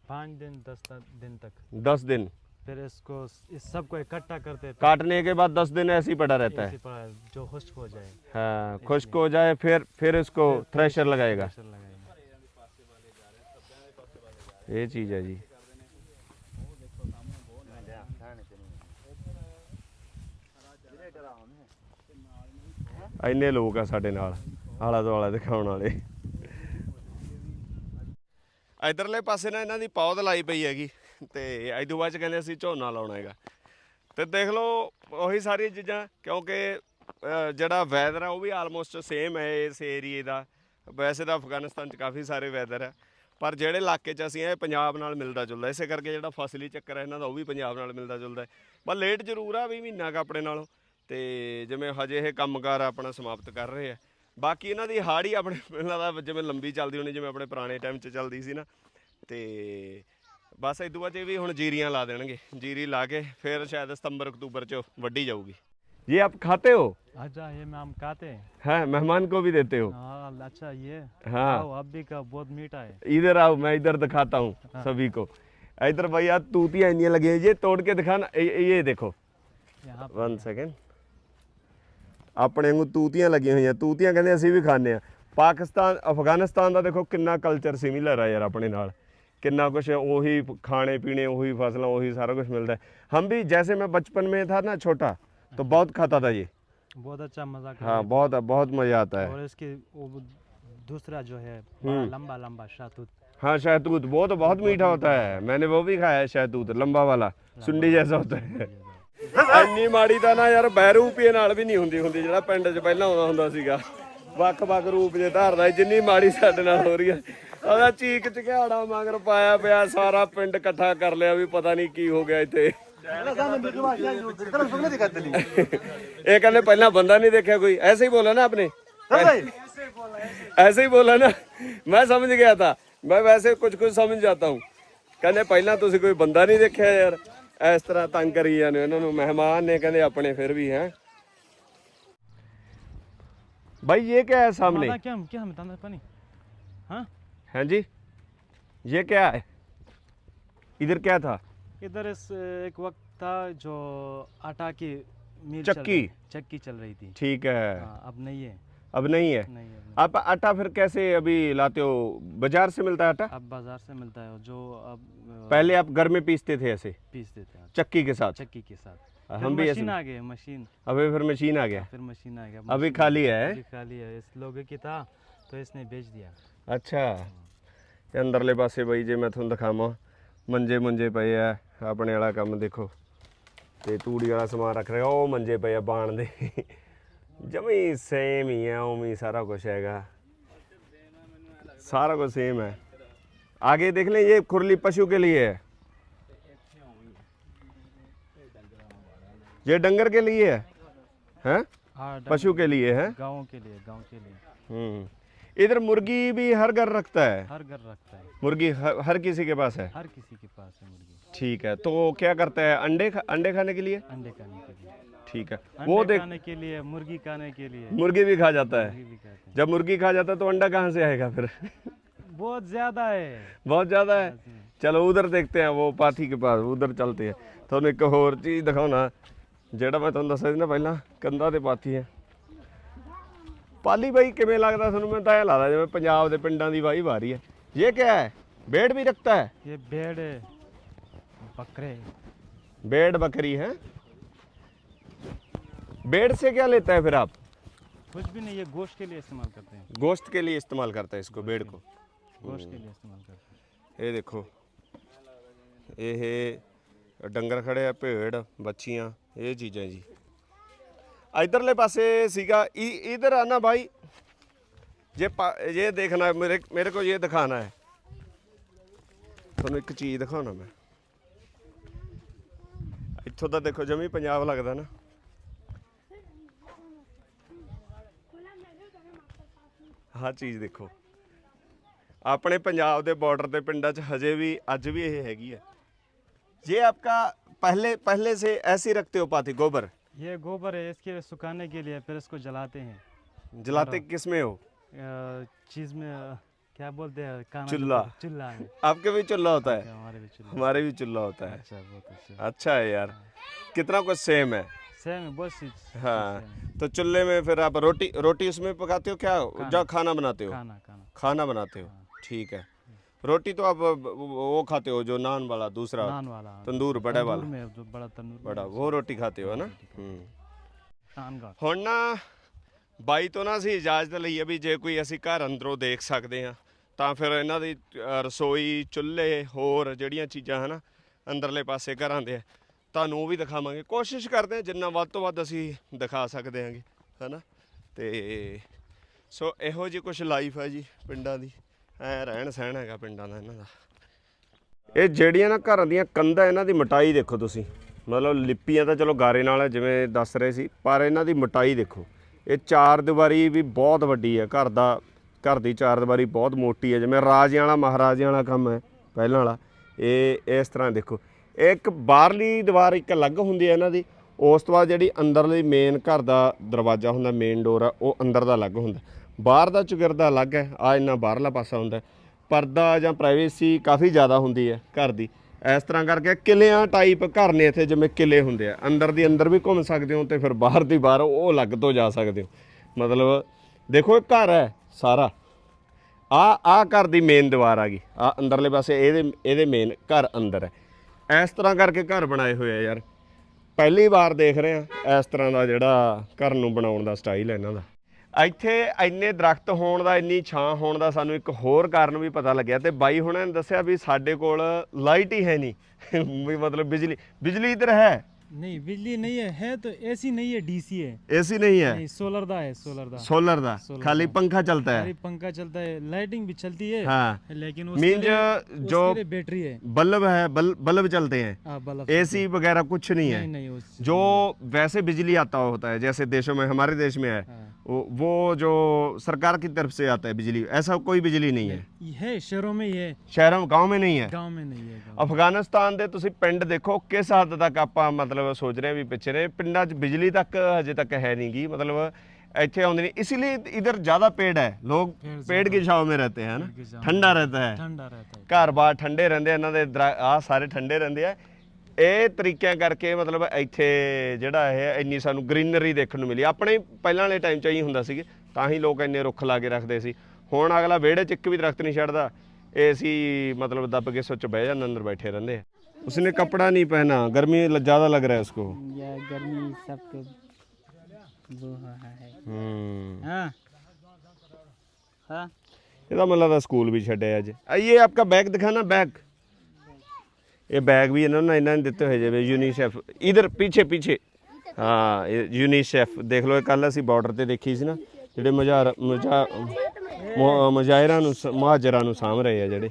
पाँच दिन दस त- दिन तक दस दिन फिर इसको इस सबको इकट्ठा करते हैं काटने के बाद दस दिन ऐसे ही पड़ा रहता है ऐसे पड़ा है, जो खुश्क हो जाए हाँ खुश्क हो जाए फिर फिर इसको थ्रेशर लगाएगा प्रेशर लगाएंगे ਇਹ ਚੀਜ਼ ਇੰਨੇ ਲੋਕ ਆ ਸਾਡੇ ਨਾਲ, ਆਲਾ ਦੁਆਲਾ ਦਿਖਾਉਣ ਵਾਲੇ। ਇਧਰਲੇ ਪਾਸੇ ਨਾ ਇਹਨਾਂ ਦੀ ਪੌਦ ਲਾਈ ਪਈ ਹੈਗੀ, ਤੇ ਇਦੋਂ ਬਾਅਦ ਚ ਕਹਿੰਦੇ ਅਸੀਂ ਝੋਨਾ ਲਾਉਣਾ ਹੈਗਾ। ਤੇ ਦੇਖ ਲਓ, ਉਹੀ ਸਾਰੀਆਂ ਚੀਜ਼ਾਂ, ਕਿਉਂਕਿ ਜਿਹੜਾ ਵੈਦਰ ਆ, ਉਹ ਵੀ ਆਲਮੋਸਟ ਸੇਮ ਹੈ ਇਸ ਏਰੀਏ ਦਾ। ਵੈਸੇ ਤਾਂ ਅਫਗਾਨਿਸਤਾਨ 'ਚ ਕਾਫੀ ਸਾਰੇ ਵੈਦਰ ਹੈ ਪਰ ਜਿਹੜੇ ਇਲਾਕੇ 'ਚ ਅਸੀਂ ਇਹ ਪੰਜਾਬ ਨਾਲ ਮਿਲਦਾ ਜੁਲਦਾ, ਇਸੇ ਕਰਕੇ ਜਿਹੜਾ ਫਸਲੀ ਚੱਕਰ ਹੈ, ਇਹਨਾਂ ਦਾ ਉਹ ਵੀ ਪੰਜਾਬ ਨਾਲ ਮਿਲਦਾ ਜੁਲਦਾ ਹੈ। ਪਰ ਲੇਟ ਜ਼ਰੂਰ ਆ ਵੀ ਮਹੀਨਾ ਕੁ ਆਪਣੇ ਨਾਲੋਂ। ਤੇ ਜਿਵੇਂ ਹਜੇ ਇਹ ਕੰਮਕਾਰ ਆਪਣਾ ਸਮਾਪਤ ਕਰ ਰਹੇ ਆ ਬਾਕੀ ਇਹਨਾਂ ਦੀ ਹਾੜੀ ਆਪਣੇ ਮੈਨੂੰ ਲੱਗਦਾ ਜਿਵੇਂ ਲੰਬੀ ਚੱਲਦੀ ਹੋਣੀ ਜਿਵੇਂ ਆਪਣੇ ਪੁਰਾਣੇ ਟਾਈਮ 'ਚ ਚੱਲਦੀ ਸੀ ਨਾ ਤੇ ਬਸ ਇਦੋਂ ਬਾਅਦ ਇਹ ਵੀ ਹੁਣ ਜੀਰੀਆਂ ਲਾ ਦੇਣਗੇ ਜੀਰੀ ਲਾ ਕੇ ਫਿਰ ਸ਼ਾਇਦ ਸਤੰਬਰ ਅਕਤੂਬਰ 'ਚ ਵੱਢੀ ਜਾਊਗੀ ये आप खाते हो अच्छा ये में हम खाते हैं हाँ मेहमान को भी देते हो हाँ अच्छा ये हाँ खाओ, अभी का बहुत मीठा है इधर आओ मैं इधर दिखाता हूँ सभी को इधर भैया तूतियां इतनी लगी हैं ये तोड़ के दिखाना ये ये देखो यहाँ वन सेकेंड ਆਪਣੇ ਨੂੰ ਤੂਤੀਆਂ ਲੱਗੀਆਂ ਹੋਈਆਂ ਤੂਤੀਆਂ ਕਹਿੰਦੇ ਅਸੀਂ ਵੀ ਖਾਂਦੇ ਆ ਪਾਕਿਸਤਾਨ ਅਫਗਾਨਿਸਤਾਨ ਦਾ ਦੇਖੋ ਕਿੰਨਾ ਕਲਚਰ ਸਿਮਿਲਰ ਆ ਯਾਰ ਆਪਣੇ ਨਾਲ ਕਿੰਨਾ ਕੁਛ ਉਹੀ ਖਾਣੇ ਪੀਣੇ ਉਹੀ ਫਸਲਾਂ ਉਹੀ ਸਾਰਾ ਕੁਝ ਮਿਲਦਾ है हम भी जैसे मैं बचपन में था ना छोटा तो बहुत खाता था ये बहुत अच्छा मजा कर हाँ बहुत बहुत मजा आता है और इसके वो दूसरा जो है बड़ा लंबा लंबा शातूत हाँ शहतूत वो तो बहुत मीठा होता है मैंने वो भी खाया है शहतूत लंबा वाला सुंडी जैसा होता है ਇੰਨੀ ਮਾੜੀ ਤਾਂ ਨਾ ਯਾਰ ਬਹਿਰੂਪੀਏ ਨਾਲ ਵੀ ਨਹੀਂ ਹੁੰਦੀ ਹੁੰਦੀ ਜਿਹੜਾ ਪਿੰਡ 'ਚ ਪਹਿਲਾਂ ਆਉਂਦਾ ਹੁੰਦਾ ਸੀਗਾ ਵੱਖ-ਵੱਖ ਰੂਪ ਜੇ ਧਾਰਦਾ ਸੀ, ਜਿੰਨੀ ਮਾੜੀ ਸਾਡੇ ਨਾਲ ਹੋ ਰਹੀ ਹੈ ਉਹਦਾ ਚੀਕ ਚਿਹਾੜਾ ਮਗਰ ਪਾਇਆ ਪਿਆ ਸਾਰਾ ਪਿੰਡ ਇਕੱਠਾ ਕਰ ਲਿਆ ਵੀ ਪਤਾ ਨਹੀਂ ਕੀ ਹੋ ਗਿਆ ਇੱਥੇ ਇਹ ਕਹਿੰਦੇ ਪਹਿਲਾਂ ਬੰਦਾ नहीं देखा कोई ऐसे ही बोला ना आपने ऐसे ही बोला ना मैं समझ गया था मैं वैसे कुछ कुछ समझ जाता हूँ ਕਹਿੰਦੇ ਪਹਿਲਾਂ ਤੁਸੀਂ ਕੋਈ ਬੰਦਾ ਨਹੀਂ ਦੇਖਿਆ ਯਾਰ ਇਸ ਤਰ੍ਹਾਂ ਤੰਗ ਕਰੀ ਜਾਂਦੇ ਇਹਨਾਂ ਨੂੰ ਮਹਿਮਾਨ ਨੇ ਕਹਿੰਦੇ ਆਪਣੇ ਫਿਰ ਵੀ ਹੈ भाई ये क्या है सामने दादा, क्या क्या हमें दाना पानी हाँ हैं जी ये क्या है इधर क्या था इधर इस एक वक्त था जो आटा की मिल चल चक्की। रही- चक्की चल रही थी ठीक है हाँ अब नहीं है अब नहीं है नहीं है अब नहीं। आप आटा फिर कैसे अभी लाते हो बाजार से मिलता है आटा अब बाजार से मिलता है जो अब अ, पहले आप घर में पीसते थे ऐसे पीस देते हैं चक्की के साथ चक्की के साथ हम फिर भी ऐसे मशीन आ गए मशीन अभी फिर मशीन आ गया फिर मशीन आ गया अभी मशीन- खाली है अभी खाली है इस लोगों की था तो इसने बेच दिया ਅੱਛਾ ਤੇ ਅੰਦਰਲੇ ਪਾਸੇ ਬਈ ਜੇ ਮੈਂ ਤੁਹਾਨੂੰ ਦਿਖਾਵਾਂ ਮੰਜੇ ਮੁੰਜੇ ਪਏ ਆ ਆਪਣੇ ਵਾਲਾ ਕੰਮ ਦੇਖੋ ਤੇ ਤੂੜੀ ਵਾਲਾ ਸਮਾਨ ਰੱਖ ਰਿਹਾ ਉਹ ਮੰਜੇ ਪਏ ਆ ਬਾਣ ਦੇ ਜਮੀ ਸੇਮ ਹੀ ਆ ਉਵੇਂ ਹੀ ਸਾਰਾ ਕੁਝ ਹੈਗਾ सारा कुछ सेम है आगे देख लें ये खुरली पशु के लिए है ये डंगर के लिए है हैं हाँ पशु के लिए है गाँव के लिए गाँव के लिए हम्म इधर मुर्गी भी हर घर रखता है हर घर रखता है मुर्गी हर, हर किसी के पास है हर किसी के पास है मुर्गी ठीक है तो क्या करता है अंडे खा, अंडे खाने के लिए अंडे खाने के लिए ठीक है अंडे वो देख खाने के लिए मुर्गी खाने के लिए मुर्गी भी खा जाता है मुर्गी भी खाते हैं जब मुर्गी खा जाता है तो अंडा कहाँ से आएगा फिर बहुत ज्यादा है बहुत ज़्यादा है चलो उधर देखते हैं वो पाथी के पास उधर चलते हैं ਤੁਹਾਨੂੰ ਇੱਕ ਹੋਰ ਚੀਜ਼ ਦਿਖਾਉਣਾ ਜਿਹੜਾ ਮੈਂ ਤੁਹਾਨੂੰ ਦੱਸਿਆ ਸੀ ਨਾ ਪਹਿਲਾਂ ਕੰਧਾਂ ਤੇ ਪਾਥੀ ਹੈ ਪਾਲੀ ਬਾਈ ਕਿਵੇਂ ਲੱਗਦਾ ਤੁਹਾਨੂੰ ਮੈਨੂੰ ਤਾਂ ਇਹ ਲੱਗਦਾ ਜਿਵੇਂ ਪੰਜਾਬ ਦੇ ਪਿੰਡਾਂ ਦੀ ਵਾਹੀ ਵਾਰੀ ਹੈ ਇਹ क्या है भेड़ भी रखता है ये भेड़ है बकरे भेड़ बकरी है भेड़ से क्या लेता है फिर आप कुछ भी नहीं ये गोश्त के लिए इस्तेमाल करते हैं गोश्त के लिए इस्तेमाल करता है इसको भेड़ को गोश्त के लिए इस्तेमाल करते हैं ਇਹ ਦੇਖੋ ਇਹ ਡੰਗਰ ਖੜੇ ਆ ਭੇਡ ਬੱਚੀਆਂ ਇਹ ਚੀਜ਼ਾਂ ਜੀ ਇਧਰਲੇ ਪਾਸੇ ਸੀਗਾ इ- इधर आना भाई ये पा- ये देखना है मेरे मेरे को ये दिखाना है ਤੁਹਾਨੂੰ ਇੱਕ ਚੀਜ਼ ਦਿਖਾਉਣਾ ਮੈਂ ਇੱਥੋਂ ਤਾਂ ਦੇਖੋ ਜਮੀ ਪੰਜਾਬ ਲੱਗਦਾ ਨਾ ਆਹ ਚੀਜ਼ ਦੇਖੋ ਆਪਣੇ ਪੰਜਾਬ ਦੇ ਬਾਰਡਰ ਦੇ ਪਿੰਡਾਂ 'ਚ ਹਜੇ ਵੀ ਅੱਜ ਵੀ ਇਹ ਹੈਗੀ ਹੈ ये आपका पहले पहले से ऐसे ही रखते हो पाती गोबर ये गोबर है इसके सुखाने के लिए फिर इसको जलाते हैं जलाते किस में हो चीज में अ, क्या बोलते हैं खाना जो चूल्हा। बोलते- चूल्हा में आपके भी चूल्हा होता है हमारे भी चूल्हा हमारे भी चूल्हा होता है अच्छा बहुत अच्छा अच्छा है यार कितना कुछ सेम है सेम है बहुत चीज हाँ तो चूल्हे में फिर आप रोटी रोटी उसमें पकाते हो क्या जो खाना बनाते हो खाना खाना खाना बनाते हो ठीक है रोटी तो आप वो खाते हो जो नान वाला दूसरा नान वाला तंदूर बड़ा तंदूर वाला में जो बड़ा तंदूर बड़ा वो रोटी खाते हो ना ਹੂੰ नान का ਹੁਣ ਨਾ ਬਾਈ ਤੋਂ ਨਾ ਅਸੀਂ ਇਜਾਜ਼ਤ ਲਈ ਹੈ ਵੀ ਜੇ ਕੋਈ ਅਸੀਂ ਘਰ ਅੰਦਰੋਂ ਦੇਖ ਸਕਦੇ ਹਾਂ ਤਾਂ ਫਿਰ ਇਹਨਾਂ ਦੀ ਅ, ਰਸੋਈ ਚੁੱਲ੍ਹੇ ਹੋਰ ਜਿਹੜੀਆਂ ਚੀਜ਼ਾਂ ਹਨ ਅੰਦਰਲੇ ਪਾਸੇ ਘਰਾਂ ਦੇ ਤੁਹਾਨੂੰ ਉਹ ਵੀ ਦਿਖਾਵਾਂਗੇ। ਕੋਸ਼ਿਸ਼ ਕਰਦੇ ਹਾਂ ਜਿੰਨਾ ਵੱਧ ਤੋਂ ਵੱਧ ਅਸੀਂ ਦਿਖਾ ਸਕਦੇ ਹਾਂਗੇ, ਹਨਾ? ਤੇ ਸੋ ਇਹੋ ਜਿਹੀ ਕੁਝ ਲਾਈਫ ਹੈ ਜੀ ਪਿੰਡਾਂ ਦੀ। ਐ ਰਹਿਣ ਸਹਿਣ ਹੈਗਾ ਪਿੰਡਾਂ ਦਾ ਇਹਨਾਂ ਦਾ। ਇਹ ਜਿਹੜੀਆਂ ਨਾ ਘਰਾਂ ਦੀਆਂ ਕੰਧਾਂ, ਇਹਨਾਂ ਦੀ ਮਟਾਈ ਦੇਖੋ ਤੁਸੀਂ। ਮਤਲਬ ਲਿਪੀਆਂ ਤਾਂ ਚਲੋ ਗਾਰੇ ਨਾਲ ਹੈ ਜਿਵੇਂ ਦੱਸ ਰਹੇ ਸੀ, ਪਰ ਇਹਨਾਂ ਦੀ ਮਟਾਈ ਦੇਖੋ। ਇਹ ਚਾਰ ਦੀਵਾਰੀ ਵੀ ਬਹੁਤ ਵੱਡੀ ਹੈ ਘਰ ਦਾ, ਘਰ ਦੀ ਚਾਰ ਦੀਵਾਰੀ ਬਹੁਤ ਮੋਟੀ ਹੈ ਜਿਵੇਂ ਰਾਜਿਆਂ ਵਾਲਾ ਮਹਾਰਾਜਿਆਂ ਵਾਲਾ ਕੰਮ ਹੈ, ਪਹਿਲਾਂ ਵਾਲਾ। ਇਹ ਇਸ ਤਰ੍ਹਾਂ ਦੇਖੋ। ਇੱਕ ਬਾਹਰਲੀ ਦੀਵਾਰ ਇੱਕ ਅਲੱਗ ਹੁੰਦੀ ਹੈ ਇਹਨਾਂ ਦੀ, ਉਸ ਤੋਂ ਬਾਅਦ ਜਿਹੜੀ ਅੰਦਰਲੀ ਮੇਨ ਘਰ ਦਾ ਦਰਵਾਜ਼ਾ ਹੁੰਦਾ ਮੇਨ ਡੋਰ ਆ, ਉਹ ਅੰਦਰ ਦਾ ਅਲੱਗ ਹੁੰਦਾ। ਬਾਹਰ ਦਾ ਚੁਗਿਰਦਾ ਅਲੱਗ ਹੈ ਆ ਇੰਨਾ ਬਾਹਰਲਾ ਪਾਸਾ ਹੁੰਦਾ। ਪਰਦਾ ਜਾਂ ਪ੍ਰਾਈਵੇਸੀ ਕਾਫੀ ਜ਼ਿਆਦਾ ਹੁੰਦੀ ਹੈ ਘਰ ਦੀ। ਇਸ ਤਰ੍ਹਾਂ ਕਰਕੇ ਕਿਲਿਆਂ ਟਾਈਪ ਘਰ ਨੇ ਇੱਥੇ, ਜਿਵੇਂ ਕਿਲੇ ਹੁੰਦੇ ਆ। ਅੰਦਰ ਦੀ ਅੰਦਰ ਵੀ ਘੁੰਮ ਸਕਦੇ ਹੋ ਤੇ ਫਿਰ ਬਾਹਰ ਦੀ ਬਾਹਰ ਉਹ ਅਲੱਗ ਤੋਂ ਜਾ ਸਕਦੇ ਹੋ। ਮਤਲਬ ਦੇਖੋ ਇਹ ਘਰ ਹੈ ਸਾਰਾ। ਆ ਆ ਘਰ ਦੀ ਮੇਨ ਦੀਵਾਰ ਆ ਗਈ। ਆ ਅੰਦਰਲੇ ਪਾਸੇ ਇਹਦੇ ਇਹਦੇ ਮੇਨ ਘਰ ਅੰਦਰ ਹੈ। ਇਸ ਤਰ੍ਹਾਂ ਕਰਕੇ ਘਰ ਬਣਾਏ ਹੋਏ ਆ ਯਾਰ। ਪਹਿਲੀ ਵਾਰ ਦੇਖ ਰਹੇ ਆ ਇਸ ਤਰ੍ਹਾਂ ਦਾ ਜਿਹੜਾ ਘਰ ਨੂੰ ਬਣਾਉਣ ਦਾ ਸਟਾਈਲ ਹੈ ਇਹਨਾਂ ਦਾ। ਇੱਥੇ ਇੰਨੇ ਦਰਖਤ ਹੋਣ ਦਾ, ਇੰਨੀ ਛਾਂ ਹੋਣ ਦਾ ਸਾਨੂੰ ਇੱਕ ਹੋਰ ਕਾਰਨ ਵੀ ਪਤਾ ਲੱਗਿਆ ਤੇ ਬਾਈ ਹੁਣਾਂ ਨੇ ਦੱਸਿਆ ਵੀ ਸਾਡੇ ਕੋਲ ਲਾਈਟ ਹੀ ਹੈ ਨਹੀਂ। ਵੀ ਮਤਲਬ ਬਿਜਲੀ ਬਿਜਲੀ ਇਧਰ ਹੈ। नहीं बिजली नहीं है है तो एसी नहीं है डीसी है ਏਸੀ ਨਹੀਂ ਹੈ नहीं सोलर दा है सोलर दा ਸੋਲਰ ਦਾ Solar ਖਾਲੀ ਪੰਖਾ ਚੱਲਦਾ ਹੈ सारी पंखा चलता है लाइटिंग भी चलती है हाँ लेकिन मीन्स उसके लिए, जो उसके लिए बैटरी है बल्ब है बल, बल्ब चलते हैं हाँ बल्ब एसी वगैरह कुछ नहीं है नहीं नहीं उस जो वैसे बिजली आता होता है जैसे देशों में हमारे देश में है हाँ। वो, वो जो सरकार की तरफ से आता है बिजली ऐसा कोई बिजली नहीं है ये है शहरों में ही है ਸ਼ਹਿਰਾਂ गांव में नहीं है गांव में नहीं है गाँव ਅਫਗਾਨਿਸਤਾਨ ਦੇ ਤੁਸੀਂ ਪਿੰਡ ਦੇਖੋ ਕਿਸ ਹੱਦ ਤੱਕ ਆਪਾਂ ਮਤਲਬ ਸੋਚ ਰਹੇ ਹਾਂ ਵੀ ਪਿੱਛੇ ਨੇ ਪਿੰਡਾਂ 'ਚ ਬਿਜਲੀ ਤੱਕ ਹਜੇ ਤੱਕ ਹੈ नहीं ਗੀ मतलब ਇੱਥੇ ਆਉਂਦੇ नहीं इसीलिए इधर ज़्यादा पेड़ है लोग पेड़ की छाव में रहते हैं ना की छाँव ठंडा रहता है ठंडा रहता है ਘਰ-ਬਾਰ ਠੰਡੇ ਰਹਿੰਦੇ ਆ, ਇਹਨਾਂ ਦੇ ਆ ਸਾਰੇ ਠੰਡੇ ਰਹਿੰਦੇ ਆ ਇਹ ਤਰੀਕਿਆਂ ਕਰਕੇ ਮਤਲਬ ਇੱਥੇ ਜਿਹੜਾ ਇਹ ਇੰਨੀ ਸਾਨੂੰ ਗ੍ਰੀਨਰੀ ਦੇਖਣ ਨੂੰ ਮਿਲੀ। ਆਪਣੇ ਪਹਿਲਾਂ ਵਾਲੇ ਟਾਈਮ 'ਚ ਹੀ ਹੁੰਦਾ ਸੀ ਤਾਂ ਹੀ ਲੋਕ ਇੰਨੇ ਰੁੱਖ ਲਾ ਕੇ ਰੱਖਦੇ ਸੀ। ਹੁਣ ਅਗਲਾ ਵਿਹੜੇ 'ਚ ਇੱਕ ਵੀ ਦਰਖਤ ਨਹੀਂ ਛੱਡਦਾ ਇਹ ਅਸੀਂ ਮਤਲਬ ਦੱਬ ਕੇ ਸੁੱਚ ਬਹਿ ਜਾਂਦੇ ਅੰਦਰ ਬੈਠੇ ਰਹਿੰਦੇ ਉਸਨੇ ਕਪੜਾ ਨਹੀਂ ਪਹਿਨਾ ਗਰਮੀ ਜ਼ਿਆਦਾ ਲੱਗ ਰਿਹਾ ਉਸਕੋ। ਯਾ ਗਰਮੀ ਸਭ ਕੇ ਉਹ ਹੈ ਹਾਂ ਹਾਂ। ਇਹਦਾ ਮਤਲਬ ਦਾ ਸਕੂਲ ਵੀ ਛੱਡਿਆ ਅੱਜ। ਆਈਏ ਆਪਕਾ ਬੈਗ ਦਿਖਾਣਾ ਬੈਗ ਇਹ ਬੈਗ ਵੀ ਇਹਨਾਂ ਨੂੰ ਇਹਨਾਂ ਨੇ ਦਿੱਤੇ ਹੋਏ ਜਿਵੇਂ ਯੂਨੀਸੈਫ ਇਧਰ ਪਿੱਛੇ ਪਿੱਛੇ। ਹਾਂ ਯੂਨੀਸੈਫ ਦੇਖ ਲਓ ਇਹ ਕੱਲ ਅਸੀਂ ਬਾਰਡਰ ਤੇ ਦੇਖੀ ਸੀ ਨਾ, ਜਿਹੜੇ ਮੁਜ਼ਾਹਰ ਮੁਜਾ- ਨੂੰ ਸ- ਮੁਹਾਜਰਾਂ ਨੂੰ ਸਾਂਭ ਰਹੇ ਆ ਜਿਹੜੇ।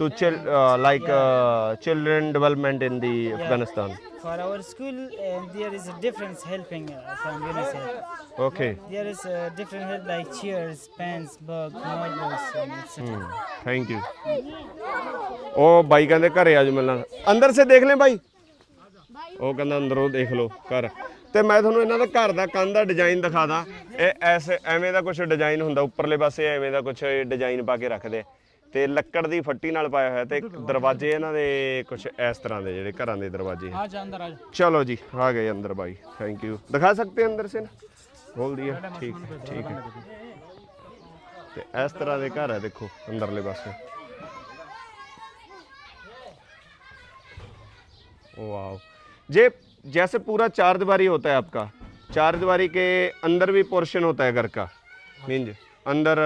to chil uh, like uh, children development in the Afghanistan. for our school. And there is a difference helping uh, from UNICEF. Okay. There is a different help like chairs, pens, books, notebooks, and etc. Thank you ਉਹ ਬਾਈ ਕਹਿੰਦੇ ਘਰੇ ਆ ਜਾ ਮਿਲਣਾ ਅੰਦਰ ਸੇ ਦੇਖ ਲੈ ਬਾਈ ਉਹ ਕਹਿੰਦਾ ਅੰਦਰੋਂ ਦੇਖ ਲਓ ਘਰ ਤੇ ਮੈਂ ਤੁਹਾਨੂੰ ਇਹਨਾਂ ਦਾ ਘਰ ਦਾ ਕੰਧ ਦਾ ਡਿਜ਼ਾਈਨ ਦਿਖਾ ਦਾਂ ਇਹ ਐਸੇ ਐਵੇਂ ਦਾ ਕੁਝ ਡਿਜ਼ਾਈਨ ਹੁੰਦਾ ਉੱਪਰਲੇ ਪਾਸੇ ਐਵੇਂ ਦਾ ਕੁਝ ਡਿਜ਼ਾਈਨ ਪਾ ਕੇ ਰੱਖਦੇ ਤੇ ਲੱਕੜ ਦੀ ਫੱਟੀ ਨਾਲ ਪਾਇਆ ਹੋਇਆ ਤੇ ਦਰਵਾਜ਼ੇ ਇਹਨਾਂ ਦੇ ਕੁਝ ਇਸ ਤਰ੍ਹਾਂ ਦੇ ਜਿਹੜੇ ਘਰਾਂ ਦੇ ਦਰਵਾਜ਼ੇ आ जा अंदर आ जा चलो जी आ गए अंदर भाई थैंक यू दिखा सकते हैं अंदर से ना बोल दिया ठीक है ठीक है ਤੇ ਇਸ ਤਰ੍ਹਾਂ ਦੇ ਘਰ ਹੈ ਦੇਖੋ ਅੰਦਰਲੇ ਪਾਸੇ वाओ जे जैसे पूरा चार दीवारी होता है आपका चार दीवारी के अंदर भी पोर्शन होता है घर का मीन्स अंदर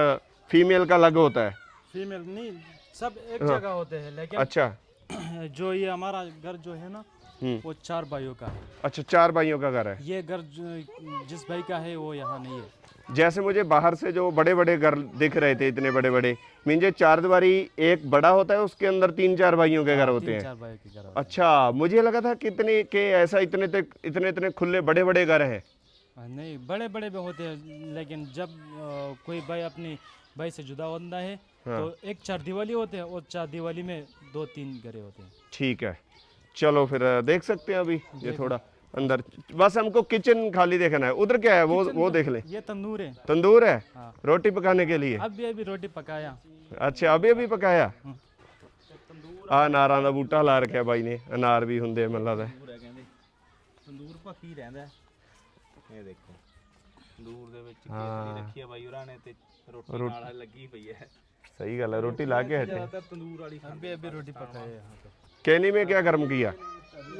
फीमेल का अलग होता है फीमेल नहीं सब एक हाँ। जगह होते हैं लेकिन अच्छा। जो ये हमारा घर जो है ना वो चार भाइयों का है। अच्छा चार भाइयों का घर है? ये घर जिस भाई का है वो यहाँ नहीं है। जैसे मुझे बाहर से जो बड़े बड़े घर दिख रहे थे इतने बड़े बड़े मीन चार दीवारी एक बड़ा होता है उसके अंदर तीन चार भाइयों के घर होते हैं। चार भाइयों के घर अच्छा मुझे लगा था कितने के ऐसा इतने तक इतने इतने खुले बड़े बड़े घर हैं। हैं। नहीं बड़े बड़े भी होते हैं लेकिन जब कोई भाई अपनी भाई से जुदा होता है तो एक चार दिवाली होते हैं और चार दिवाली में दो तीन घरे होते हैं ठीक है चलो फिर अ, देख सकते हैं अभी ये थोड़ा अंदर बस हमको किचन खाली देखना है उधर क्या है वो वो देख लें ये तंदूर है तंदूर है हाँ। रोटी पकाने के लिए अब भी अभी रोटी पकाया ਅੱਛਾ ਅਭੀ ਅਭੀ ਪਕਾਇਆ ਆ ਅਨਾਰਾਂ ਦਾ ਬੂਟਾ ਲਾ ਰੱਖਿਆ ਬਾਈ ਨੇ ਅਨਾਰ ਵੀ ਹੁੰਦੇ ਆ, ਮੈਨੂੰ ਲੱਗਦਾ ਪੂਰਾ ਕਹਿੰਦੇ ਤੰਦੂਰ ਭੱਖੀ ਰਹਿੰਦਾ ਹੈ। ਇਹ ਦੇਖੋ ਤੰਦੂਰ ਦੇ ਵਿੱਚ ਕੇਸਰੀ ਰੱਖੀ ਆ ਬਾਈ ਹੋਰਾਂ ਨੇ ਤੇ ਰੋਟੀ ਨਾਲ ਲੱਗੀ ਪਈ ਹੈ ਸਹੀ ਗੱਲ ਹੈ ਰੋਟੀ ਲਾ ਕੇ ਹਟੇ ਜ਼ਿਆਦਾਤਰ ਤੰਦੂਰ ਵਾਲੀ अभी अभी रोटी पकाया यहाँ पे कैनी में क्या गर्म किया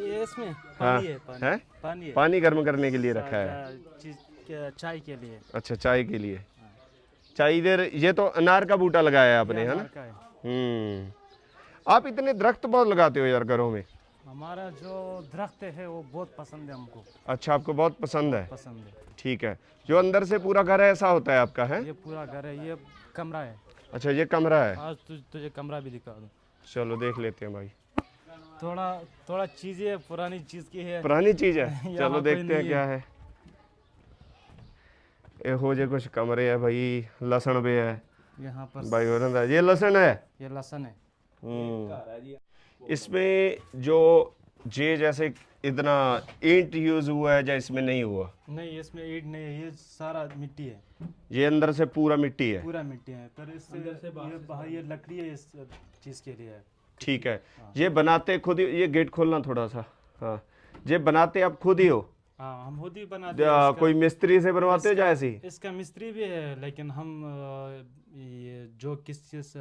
ये इसमें हाँ पानी है पानी है पानी है पानी गर्म करने के लिए रखा है अ, चीज के- चाय के लिए अच्छा चाय के लिए चाय इधर ये तो अनार का बूटा लगाया है आपने है ना अनार का है हम्म आप इतने दरख्त बहुत लगाते हो यार घरों में हमारा जो दरख्त है वो बहुत पसंद है हमको अच्छा आपको बहुत पसंद है पसंद है ठीक है जो अंदर से पूरा घर है ऐसा होता है आपका है ये पूरा घर है ये कमरा है अच्छा ये कमरा है आज तुझ, तुझे कमरा भी दिखा दूँ चलो देख लेते हैं भाई थोड़ा थोड़ा चीज़ें पुरानी चीज़ की है पुरानी चीज है यहाँ चलो कोई देखते हैं नहीं क्या है ਇਹੋ ਜਿਹੇ ਕੁਝ ਕਮਰੇ ਹੈ भाई लहसुन भी है यहाँ पर भाई होना था ये लहसुन है ये लहसुन है हम्म। इसमें जो जे जैसे इतना ईंट यूज़ हुआ है या इसमें नहीं हुआ? नहीं इसमें ईंट नहीं है ये सारा मिट्टी है। ये अंदर से पूरा मिट्टी है? पूरा मिट्टी है पर इससे से ये बाहर ये लकड़ी है इस चीज़ के लिए। ठीक है। ये बनाते खुद ही ये गेट खोलना थोड़ा सा। हाँ। ये बनाते आप खुद ही हो? हाँ हम खुद ही बनाते हैं कोई मिस्त्री से बनवाते हो या ऐसे इसका मिस्त्री भी है लेकिन हम ये जो किस चीज़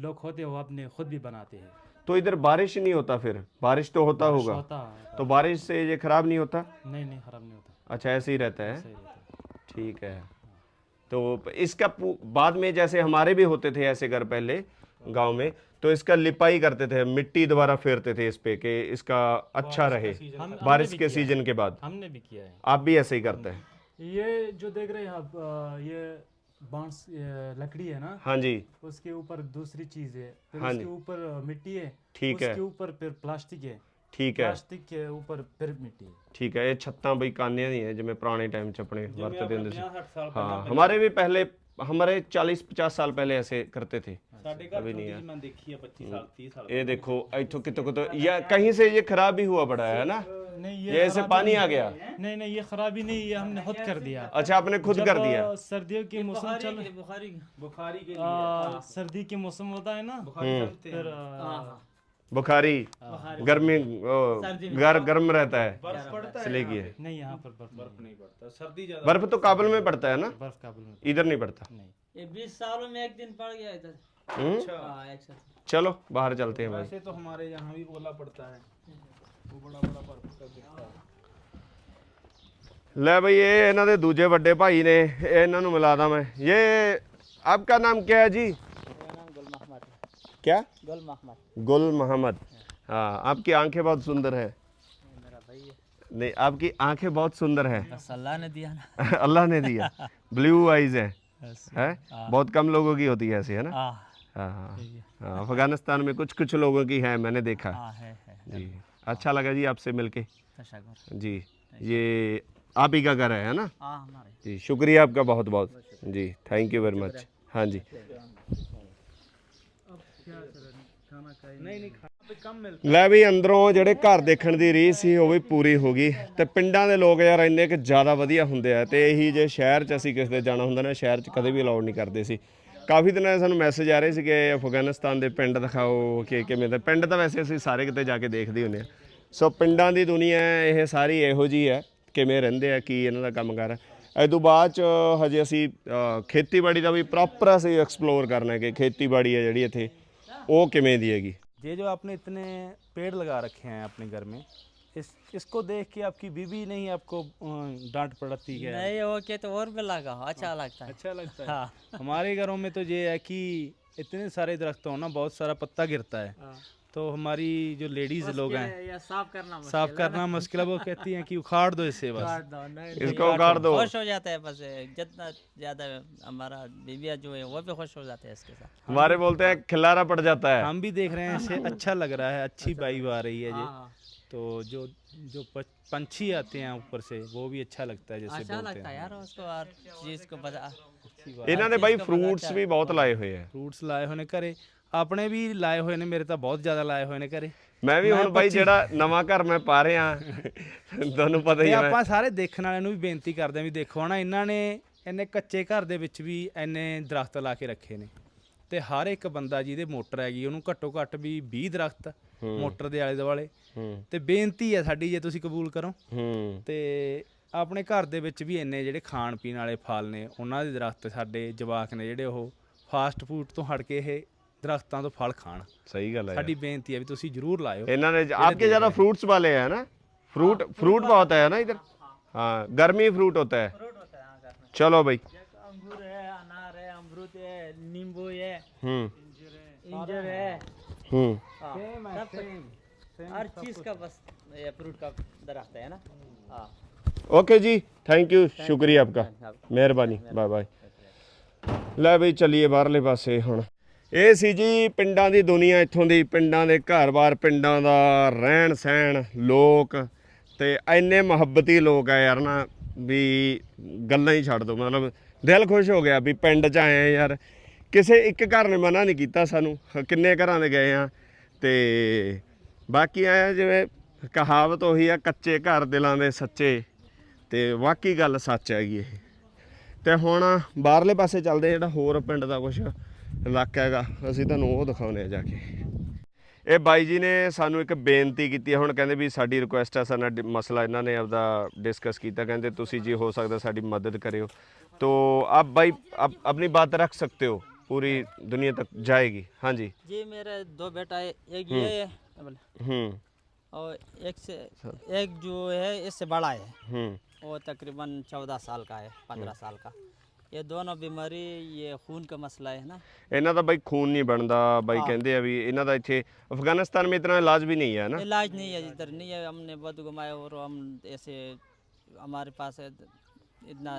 लोग होते हैं वो अपने खुद भी बनाते हैं। तो इधर बारिश नहीं होता फिर? बारिश तो होता होगा। होता तो बारिश से ये खराब नहीं होता? नहीं नहीं खराब नहीं होता। अच्छा ऐसे ही रहता है? रहता है। ठीक है। तो इसका बाद में जैसे हमारे भी होते थे ऐसे घर पहले गाँव में तो इसका लिपाई करते थे मिट्टी दोबारा फेरते थे इस पे कि इसका अच्छा रहे। बारिश के सीज़न के बाद। हमने भी किया है। आप भी ऐसे ही करते हैं। ये जो देख रहे हैं आप ये बांस अ, लकड़ी है ना हाँ जी उसके ऊपर दूसरी चीज है फिर हाँ उसके जी। ऊपर अ, मिट्टी है ठीक है। उसके ऊपर फिर प्लास्टिक है ठीक है प्लास्टिक के ऊपर फिर मिट्टी है ठीक है ये छत्ता बई कानियां दी हैं जिमें पुराने टाइम च अपने वरतते ਹੁੰਦੇ ਸੀ 60 ਸਾਲ हाँ हमारे भी पहले हमारे 40 50 साल पहले ऐसे करते थे ਸਾਡੇ ਘਰ ਚੋਂ ਦੀ ਮੈਂ ਦੇਖੀ ਆ 25 साल 30 साल ये देखो इतो कितो कितो या कहीं से ये खराब भी हुआ पड़ा है ना नहीं ये ऐसे पानी आ गया? नहीं नहीं ये खराबी नहीं ये हमने खुद कर दिया। अच्छा आपने खुद कर दिया? सर्दियों के मौसम चल बुखारी बुखारी के अ, सर्दी के मौसम होता है ना फिर बुखारी। गर्मी घर गर्म रहता है। इसलिए की है। नहीं यहाँ पर बर्फ़ बर्फ़ नहीं। पड़ता सर्दी ज़्यादा बर्फ़ तो काबुल में पड़ता है ना? बर्फ़ काबुल में इधर नहीं पड़ता? नहीं। ये बीस सालों में एक दिन पड़ गया इधर। हम्म? हाँ चलो बाहर चलते हैं भाई। वैसे तो हमारे यहाँ भी ओला पड़ता है। ले भाई ये इन्हों दूजे वे भाई ने इन्हों मिलादा मैं। ये आपका नाम क्या है जी? क्या? गुल मोहम्मद गुल मोहम्मद हाँ आपकी आँखें बहुत सुंदर है। नहीं आपकी आँखें बहुत सुंदर है। अल्लाह ने दिया ना। अल्लाह ने दिया। ब्लू आईज है। है? बहुत कम लोगों की होती है ऐसी है ना? हाँ। हाँ, हाँ।, हाँ अफ़गानिस्तान में कुछ कुछ लोगों की है मैंने देखा। आ, है, है, जी। अच्छा लगा जी आपसे मिलके तशक्कुर जी ये आप ही का घर है है ना हाँ हमारे जी शुक्रिया आपका बहुत बहुत जी थैंक यू वेरी मच हाँ जी नहीं नहीं खाना पे कम मिलता ਲੈ ਵੀ ਅੰਦਰੋਂ ਜਿਹੜੇ ਘਰ ਦੇਖਣ ਦੀ ਰੀਸ ਸੀ ਉਹ ਵੀ ਪੂਰੀ ਹੋ ਗਈ ਤੇ ਪਿੰਡਾਂ ਦੇ ਲੋਕ ਯਾਰ ਇੰਨੇ ਕਿ ਜ਼ਿਆਦਾ ਵਧੀਆ ਹੁੰਦੇ ਆ ਤੇ ਇਹੀ ਜੇ ਸ਼ਹਿਰ 'ਚ ਅਸੀਂ ਕਿਸੇ ਦੇ ਜਾਣਾ ਹੁੰਦਾ ਨਾ ਸ਼ਹਿਰ 'ਚ ਕਦੇ ਵੀ ਅਲਾਉਡ ਨਹੀਂ ਕਰਦੇ ਸੀ ਕਾਫੀ ਦਿਨਾਂ ਦੇ ਸਾਨੂੰ ਮੈਸੇਜ ਆ ਰਹੇ ਸੀ ਕਿ ਅਫਗਾਨਿਸਤਾਨ ਦੇ ਪਿੰਡ ਦਿਖਾਓ ਕਿ ਕਿਵੇਂ ਦੇ ਪਿੰਡ ਤਾਂ ਵੈਸੇ ਅਸੀਂ ਸਾਰੇ ਕਿਤੇ ਜਾ ਕੇ ਦੇਖਦੇ ਹੁੰਦੇ ਆ ਸੋ ਪਿੰਡਾਂ ਦੀ ਦੁਨੀਆ ਇਹ ਸਾਰੀ ਇਹੋ ਜੀ ਹੈ ਕਿਵੇਂ ਰਹਿੰਦੇ ਆ ਕੀ ਇਹਨਾਂ ਦਾ ਕੰਮਕਾਰ ਹੈ ਇਹ ਤੋਂ ਬਾਅਦ ਚ ਹਜੇ ਅਸੀਂ ਅ, ਖੇਤੀਬਾੜੀ ਦਾ ਵੀ ਪ੍ਰੋਪਰ ਅਸੀਂ ਐਕਸਪਲੋਰ ਕਰਨਾ ਹੈ ਕਿ ਖੇਤੀਬਾੜੀ ਹੈ ਜਿਹੜੀ ਇੱਥੇ ਉਹ ਕਿਵੇਂ ਦੀ ਹੈਗੀ ये जो आपने इतने पेड़ लगा रखे हैं अपने घर में इस इसको देख के आपकी बीवी नहीं आपको डांट पड़ती है। नहीं वो के तो और भी लगा अच्छा लगता है। अच्छा लगता है। हमारे घरों में तो ये है कि इतने सारे दरख्त हो ना बहुत सारा पत्ता गिरता है। तो हमारी जो लेडीज़ लोग हैं साफ़ करना साफ़ करना मुश्किल है वो कहती हैं कि उखाड़ दो इसे बस। इसको उगाड़ दो। खुश हो जाता है बस जितना ज़्यादा हमारा बीबिया जो है वो भी खुश हो जाते हैं इसके साथ। हमारे बोलते हैं खिलारा पड़ जाता है। हम भी देख रहे हैं इसे अच्छा लग रहा है अच्छी वाइब आ रही है जी। तो जो जो प- पंछी आते हैं ऊपर से वो भी अच्छा लगता है जैसे अच्छा बोलते लगता है हैं यार उसको और चीज को बता ਇਹਨਾਂ ਨੇ ਬਾਈ ਫਰੂਟਸ ਵੀ ਬਹੁਤ ਲਾਏ ਹੋਏ ਆ ਫਰੂਟਸ ਲਾਏ ਹੋਏ ਨੇ ਘਰੇ ਆਪਣੇ ਵੀ ਲਾਏ ਹੋਏ ਨੇ ਮੇਰੇ ਤਾਂ ਬਹੁਤ ਜ਼ਿਆਦਾ ਲਾਏ ਹੋਏ ਨੇ ਘਰੇ ਮੈਂ ਵੀ ਹੁਣ ਬਾਈ ਜਿਹੜਾ ਨਵਾਂ ਘਰ ਮੈਂ ਪਾ ਰਿਹਾ ਤੁਹਾਨੂੰ ਪਤਾ ਹੀ ਤੇ ਹੈ ਮੈਂ- ਆਪਾਂ ਸਾਰੇ ਦੇਖਣ ਵਾਲਿਆਂ ਨੂੰ ਵੀ ਬੇਨਤੀ ਕਰਦੇ ਹਾਂ ਵੀ ਦੇਖੋ ਨਾ ਇਹਨਾਂ ਨੇ ਇੰਨੇ ਕੱਚੇ ਘਰ ਦੇ ਵਿੱਚ ਵੀ ਇੰਨੇ ਦਰਖਤ ਲਾ ਕੇ ਰੱਖੇ ਨੇ ਤੇ ਹਰ ਇੱਕ ਬੰਦਾ ਜਿਹਦੇ ਮੋਟਰ ਹੈਗੀ ਉਹਨੂੰ ਘੱਟੋ ਘੱਟ ਵੀ 20 ਦਰਖਤ ਮੋਟਰ ਦੇ ਆਲੇ ਦੁਆਲੇ ਹੂੰ ਤੇ ਬੇਨਤੀ ਹੈ ਸਾਡੀ ਜੇ ਤੁਸੀਂ ਕਬੂਲ ਕਰੋ ਹੂੰ ਤੇ ਆਪਣੇ ਘਰ ਦੇ ਵਿੱਚ ਵੀ ਇੰਨੇ ਜਿਹੜੇ ਖਾਣ ਪੀਣ ਵਾਲੇ ਫਲ ਨੇ ਉਹਨਾਂ ਦੇ ਦਰਖਤ ਸਾਡੇ ਜਵਾਕ ਨੇ ਜਿਹੜੇ ਉਹ ਫਾਸਟ ਫੂਡ ਤੋਂ ਹਟ ਕੇ ਇਹ ਦਰਖਤਾਂ ਤੋਂ ਫਲ ਖਾਣ ਸਹੀ ਗੱਲ ਹੈ ਸਾਡੀ ਬੇਨਤੀ ਹੈ ਵੀ ਤੁਸੀਂ ਜ਼ਰੂਰ ਲਾਇਓ इन्होंने आपके ज्यादा फ्रूट्स वाले हैं ना फ्रूट फ्रूट बहुत है ना इधर हाँ गर्मी फ्रूट होता है चलो भाई अंगूर है अनार है अमरूद है नींबू है हम्म इंजर है हम्म सब कुछ हर चीज का बस ये फ्रूट का दरख्त है ना हाँ ओके जी थैंक यू शुक्रिया आपका ਮਿਹਰਬਾਨੀ ਬਾਏ ਬਾਏ ਲੈ ਬਈ ਚੱਲੀਏ ਬਾਹਰਲੇ ਪਾਸੇ ਹੁਣ ਇਹ ਸੀ ਜੀ ਪਿੰਡਾਂ ਦੀ ਦੁਨੀਆ ਇੱਥੋਂ ਦੀ ਪਿੰਡਾਂ ਦੇ ਘਰ-ਬਾਰ ਪਿੰਡਾਂ ਦਾ ਰਹਿਣ ਸਹਿਣ ਲੋਕ ਤੇ ਐਨੇ ਮੁਹੱਬਤੀ ਲੋਕ ਆ ਯਾਰ ਨਾ ਵੀ ਗੱਲਾਂ ਹੀ ਛੱਡ ਦੋ ਮਤਲਬ ਦਿਲ ਖੁਸ਼ ਹੋ ਗਿਆ ਵੀ ਪਿੰਡ 'ਚ ਆਏ ਆ ਯਾਰ ਕਿਸੇ ਇੱਕ ਘਰ ਨੇ ਮਨਾ ਨਹੀਂ ਕੀਤਾ ਸਾਨੂੰ। ਕਿੰਨੇ ਘਰਾਂ ਦੇ ਗਏ ਆ ਤੇ ਬਾਕੀ ਆਇਆ ਜਿਵੇਂ ਕਹਾਵਤ ਉਹੀ ਆ, ਕੱਚੇ ਘਰ ਦਿਲਾਂ ਦੇ ਸੱਚੇ। ਤੇ ਵਾਕਈ ਗੱਲ ਸੱਚ ਹੈਗੀ ਇਹ। ਤੇ ਹੁਣ ਬਾਹਰਲੇ ਪਾਸੇ ਚੱਲਦੇ ਜਿਹੜਾ ਹੋਰ ਪਿੰਡ ਦਾ ਕੁਝ ਇਲਾਕਾ ਹੈਗਾ, ਅਸੀਂ ਤੁਹਾਨੂੰ ਉਹ ਦਿਖਾਉਨੇ ਆ ਜਾ ਕੇ। ਇਹ ਬਾਈ ਜੀ ਨੇ ਸਾਨੂੰ ਇੱਕ ਬੇਨਤੀ ਕੀਤੀ ਹੁਣ ਕਹਿੰਦੇ ਵੀ ਸਾਡੀ ਰਿਕੁਐਸਟ ਆ, ਸਾਡਾ ਮਸਲਾ ਇਹਨਾਂ ਨੇ ਆਪਦਾ ਡਿਸਕਸ ਕੀਤਾ। ਕਹਿੰਦੇ ਤੁਸੀਂ ਜੀ ਹੋ ਸਕਦਾ ਸਾਡੀ ਮਦਦ ਕਰਿਓ। ਤੋ ਆਪ ਬਾਈ ਆਪਣੀ ਬਾਤ ਰੱਖ ਸਕਦੇ ਹੋ? पूरी दुनिया तक जाएगी हाँ जी जी मेरे दो बेटा है एक ये है बोले, हम्म और एक से एक जो है इससे बड़ा है हम्म वो तकरीबन चौदह साल का है पंद्रह साल का ये दोनों बीमारी ये खून का मसला है ना ਇਹਨਾਂ ਦਾ ਬਾਈ ਖੂਨ ਨਹੀਂ ਬਣਦਾ ਬਾਈ ਕਹਿੰਦੇ ਆ ਵੀ ਇਹਨਾਂ ਦਾ ਇੱਥੇ ਅਫਗਾਨਿਸਤਾਨ ਵਿੱਚ ਇਤਨਾ ਇਲਾਜ ਵੀ ਨਹੀਂ ਹੈ ਨਾ इलाज नहीं है इधर नहीं है हमने बद घुमाया और हम ऐसे हमारे पास है इतना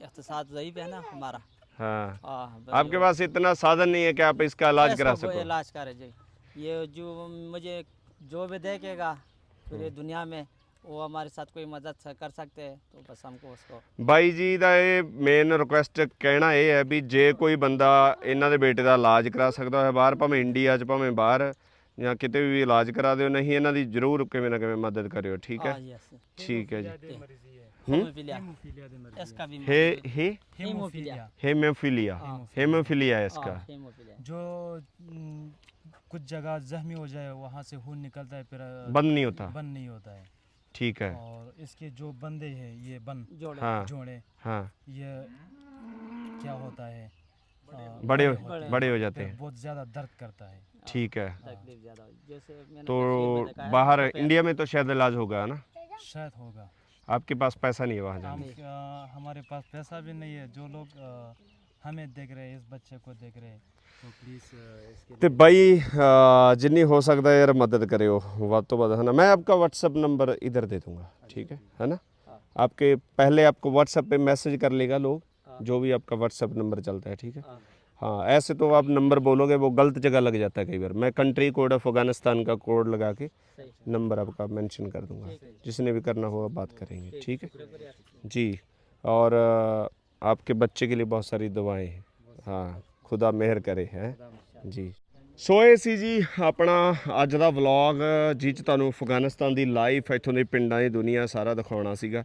इकतसाद ज़यीफ है ना हमारा हाँ हाँ बस आपके पास इतना साधन नहीं है कि आप इसका इलाज ऐसा करा वो सको इलाज करे जी ये जो मुझे जो भी देखेगा पूरी दुनिया में वो हमारे साथ कोई मदद स- कर सकते हैं तो बस हमको उसको ਬਾਈ ਜੀ ਦਾ ਇਹ ਮੇਨ ਰਿਕੁਐਸਟ ਕਹਿਣਾ ਇਹ ਹੈ ਵੀ ਜੇ ਕੋਈ ਬੰਦਾ ਇਹਨਾਂ ਦੇ ਬੇਟੇ ਦਾ ਇਲਾਜ ਕਰਾ ਸਕਦਾ ਹੈ ਬਾਹਰ ਭਾਵੇਂ ਇੰਡੀਆ 'ਚ ਭਾਵੇਂ ਬਾਹਰ ਜਾਂ ਕਿਤੇ ਵੀ ਇਲਾਜ ਕਰਾ ਦਿਓ ਨਹੀਂ ਇਹਨਾਂ ਦੀ ਜ਼ਰੂਰ ਕਿਵੇਂ ਨਾ ਕਿਵੇਂ ਮਦਦ ਕਰਿਓ ਠੀਕ ਹੈ हाँ यस ਠੀਕ ਹੈ ਜੀ हीमोफीलिया इसका भी हे हे हीमोफीलिया हेमोफीलिया हेमोफीलिया है इसका हाँ, जो हम्म, कुछ जगह जख्मी हो जाए वहाँ से खून निकलता है फिर बंद नहीं होता। बंद नहीं होता है। ठीक है। और इसके जो बंदे हैं ये बन जोड़े। हाँ। जोड़े। हाँ। ये क्या होता है? बड़े हैं। बड़े हो जाते हैं। बहुत ज़्यादा दर्द करता है। ठीक है। तकलीफ़ ज़्यादा जैसे मैंने तो है, बाहर इंडिया में तो शायद इलाज होगा ना? शायद होगा। आपके पास पैसा नहीं है वहाँ हम जाने अ, हमारे पास पैसा भी नहीं है जो लोग अ, हमें देख रहे हैं इस बच्चे को देख रहे हैं तो प्लीज़ इसके ਤੇ ਬਾਈ ਅਹ, ਜਿੰਨੀ ਹੋ ਸਕਦਾ ਹੈ ਯਾਰ ਮਦਦ ਕਰਿਓ ਵੱਧ ਤੋਂ ਵੱਧ है ना मैं आपका व्हाट्सएप नंबर इधर दे दूंगा ठीक है है ना आपके पहले आपको व्हाट्सएप पे मैसेज कर लेगा लोग जो भी आपका व्हाट्सएप नंबर चलता है ठीक है हाँ ऐसे तो आप नंबर बोलोगे वो गलत जगह लग जाता है कई बार मैं कंट्री कोड अफगानिस्तान का कोड लगा के नंबर आपका मेंशन कर दूंगा जिसने भी करना होगा बात करेंगे ठीक है जी और अ, आपके बच्चे के लिए बहुत सारी दुआएं हैं हाँ खुदा मेहर करे हैं ਜੀ ਸੋ ਇਹ ਸੀ ਜੀ ਆਪਣਾ ਅੱਜ ਦਾ ਵਲੌਗ ਜਿਹ ਚ ਤੁਹਾਨੂੰ ਅਫਗਾਨਿਸਤਾਨ ਦੀ ਲਾਈਫ ਇੱਥੋਂ ਦੇ ਪਿੰਡਾਂ ਦੀ ਦੁਨੀਆ ਸਾਰਾ ਦਿਖਾਉਣਾ ਸੀਗਾ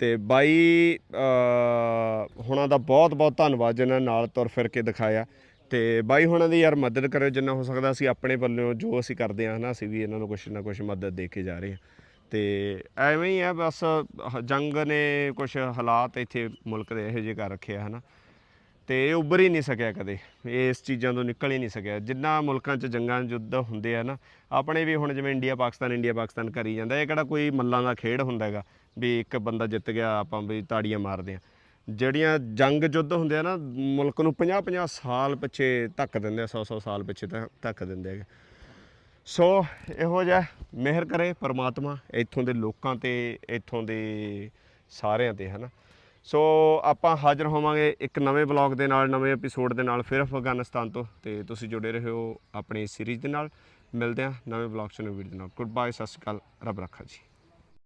ਤੇ ਬਾਈ ਅ, ਹੁਣਾਂ ਦਾ ਬਹੁਤ ਬਹੁਤ ਧੰਨਵਾਦ ਜਿਨ੍ਹਾਂ ਨਾਲ ਤੁਰ ਫਿਰ ਕੇ ਦਿਖਾਇਆ। ਤੇ ਬਾਈ ਹੁਣਾਂ ਦੀ ਯਾਰ ਮਦਦ ਕਰਿਓ ਜਿੰਨਾ ਹੋ ਸਕਦਾ ਅਸੀਂ ਆਪਣੇ ਵੱਲੋਂ ਜੋ ਅਸੀਂ ਕਰਦੇ ਹਾਂ ਹਨਾ ਅਸੀਂ ਵੀ ਇਹਨਾਂ ਨੂੰ ਕੁਛ ਨਾ ਕੁਛ ਮਦਦ ਦੇ ਕੇ ਜਾ ਰਹੇ ਹਾਂ। ਤੇ ਐਵੇਂ ਹੀ ਆ ਬਸ ਹ- ਜੰਗ ਨੇ ਕੁਛ ਹਾਲਾਤ ਇੱਥੇ ਮੁਲਕ ਦੇ ਇਹੋ ਜਿਹੇ ਕਰ ਰੱਖੇ ਆ ਹਨਾ। ਤੇ ਇਹ ਉੱਭਰ ਹੀ ਨਹੀਂ ਸਕਿਆ ਕਦੇ ਇਹ ਇਸ ਚੀਜ਼ਾਂ ਤੋਂ ਨਿਕਲ ਹੀ ਨਹੀਂ ਸਕਿਆ। ਜਿੰਨਾ ਮੁਲਕਾਂ 'ਚ ਜੰਗਾਂ ਯੁੱਧ ਹੁੰਦੇ ਆ ਨਾ ਆਪਣੇ ਵੀ ਹੁਣ ਜਿਵੇਂ ਇੰਡੀਆ ਪਾਕਿਸਤਾਨ ਇੰਡੀਆ ਪਾਕਿਸਤਾਨ ਕਰੀ ਜਾਂਦਾ ਇਹ ਕਿਹੜਾ ਕੋਈ ਮੱਲਾਂ ਦਾ ਖੇਡ ਹੁੰਦਾ ਹੈਗਾ। ਵੀ ਇੱਕ ਬੰਦਾ ਜਿੱਤ ਗਿਆ, ਆਪਾਂ ਵੀ ਤਾੜੀਆਂ ਮਾਰਦੇ ਆ ਜਿਹੜੀਆਂ ਜੰਗ ਯੁੱਧ ਹੁੰਦੇ ਆ ਨਾ, ਮੁਲਕ ਨੂੰ 50 50 ਸਾਲ ਪਿੱਛੇ ਧੱਕ ਦਿੰਦੇ ਆ 100 100 ਸਾਲ ਪਿੱਛੇ ਧੱਕ ਦਿੰਦੇ ਹੈਗੇ। ਸੋ ਇਹੋ ਜਿਹਾ ਮਿਹਰ ਕਰੇ ਪਰਮਾਤਮਾ ਇੱਥੋਂ ਦੇ ਲੋਕਾਂ ਤੇ, ਇੱਥੋਂ ਦੇ ਸਾਰਿਆਂ ਤੇ, ਹਨਾ। ਸੋ ਆਪਾਂ ਹਾਜ਼ਰ ਹੋਵਾਂਗੇ ਇੱਕ ਨਵੇਂ ਬਲੌਗ ਦੇ ਨਾਲ, ਨਵੇਂ ਐਪੀਸੋਡ ਦੇ ਨਾਲ, ਫਿਰ ਅਫਗਾਨਿਸਤਾਨ ਤੋਂ। ਤੇ ਤੁਸੀਂ ਜੁੜੇ ਰਹੋ ਆਪਣੀ ਸੀਰੀਜ਼ ਦੇ ਨਾਲ। ਮਿਲਦੇ ਹਾਂ ਨਵੇਂ ਬਲੌਗ ਚ, ਨਵੀਂ ਵੀਡੀਓ ਦੇ ਨਾਲ। ਗੁੱਡ ਬਾਏ ਸਤਿ ਸ਼੍ਰੀ ਅਕਾਲ, ਰੱਬ ਰੱਖਾ ਜੀ।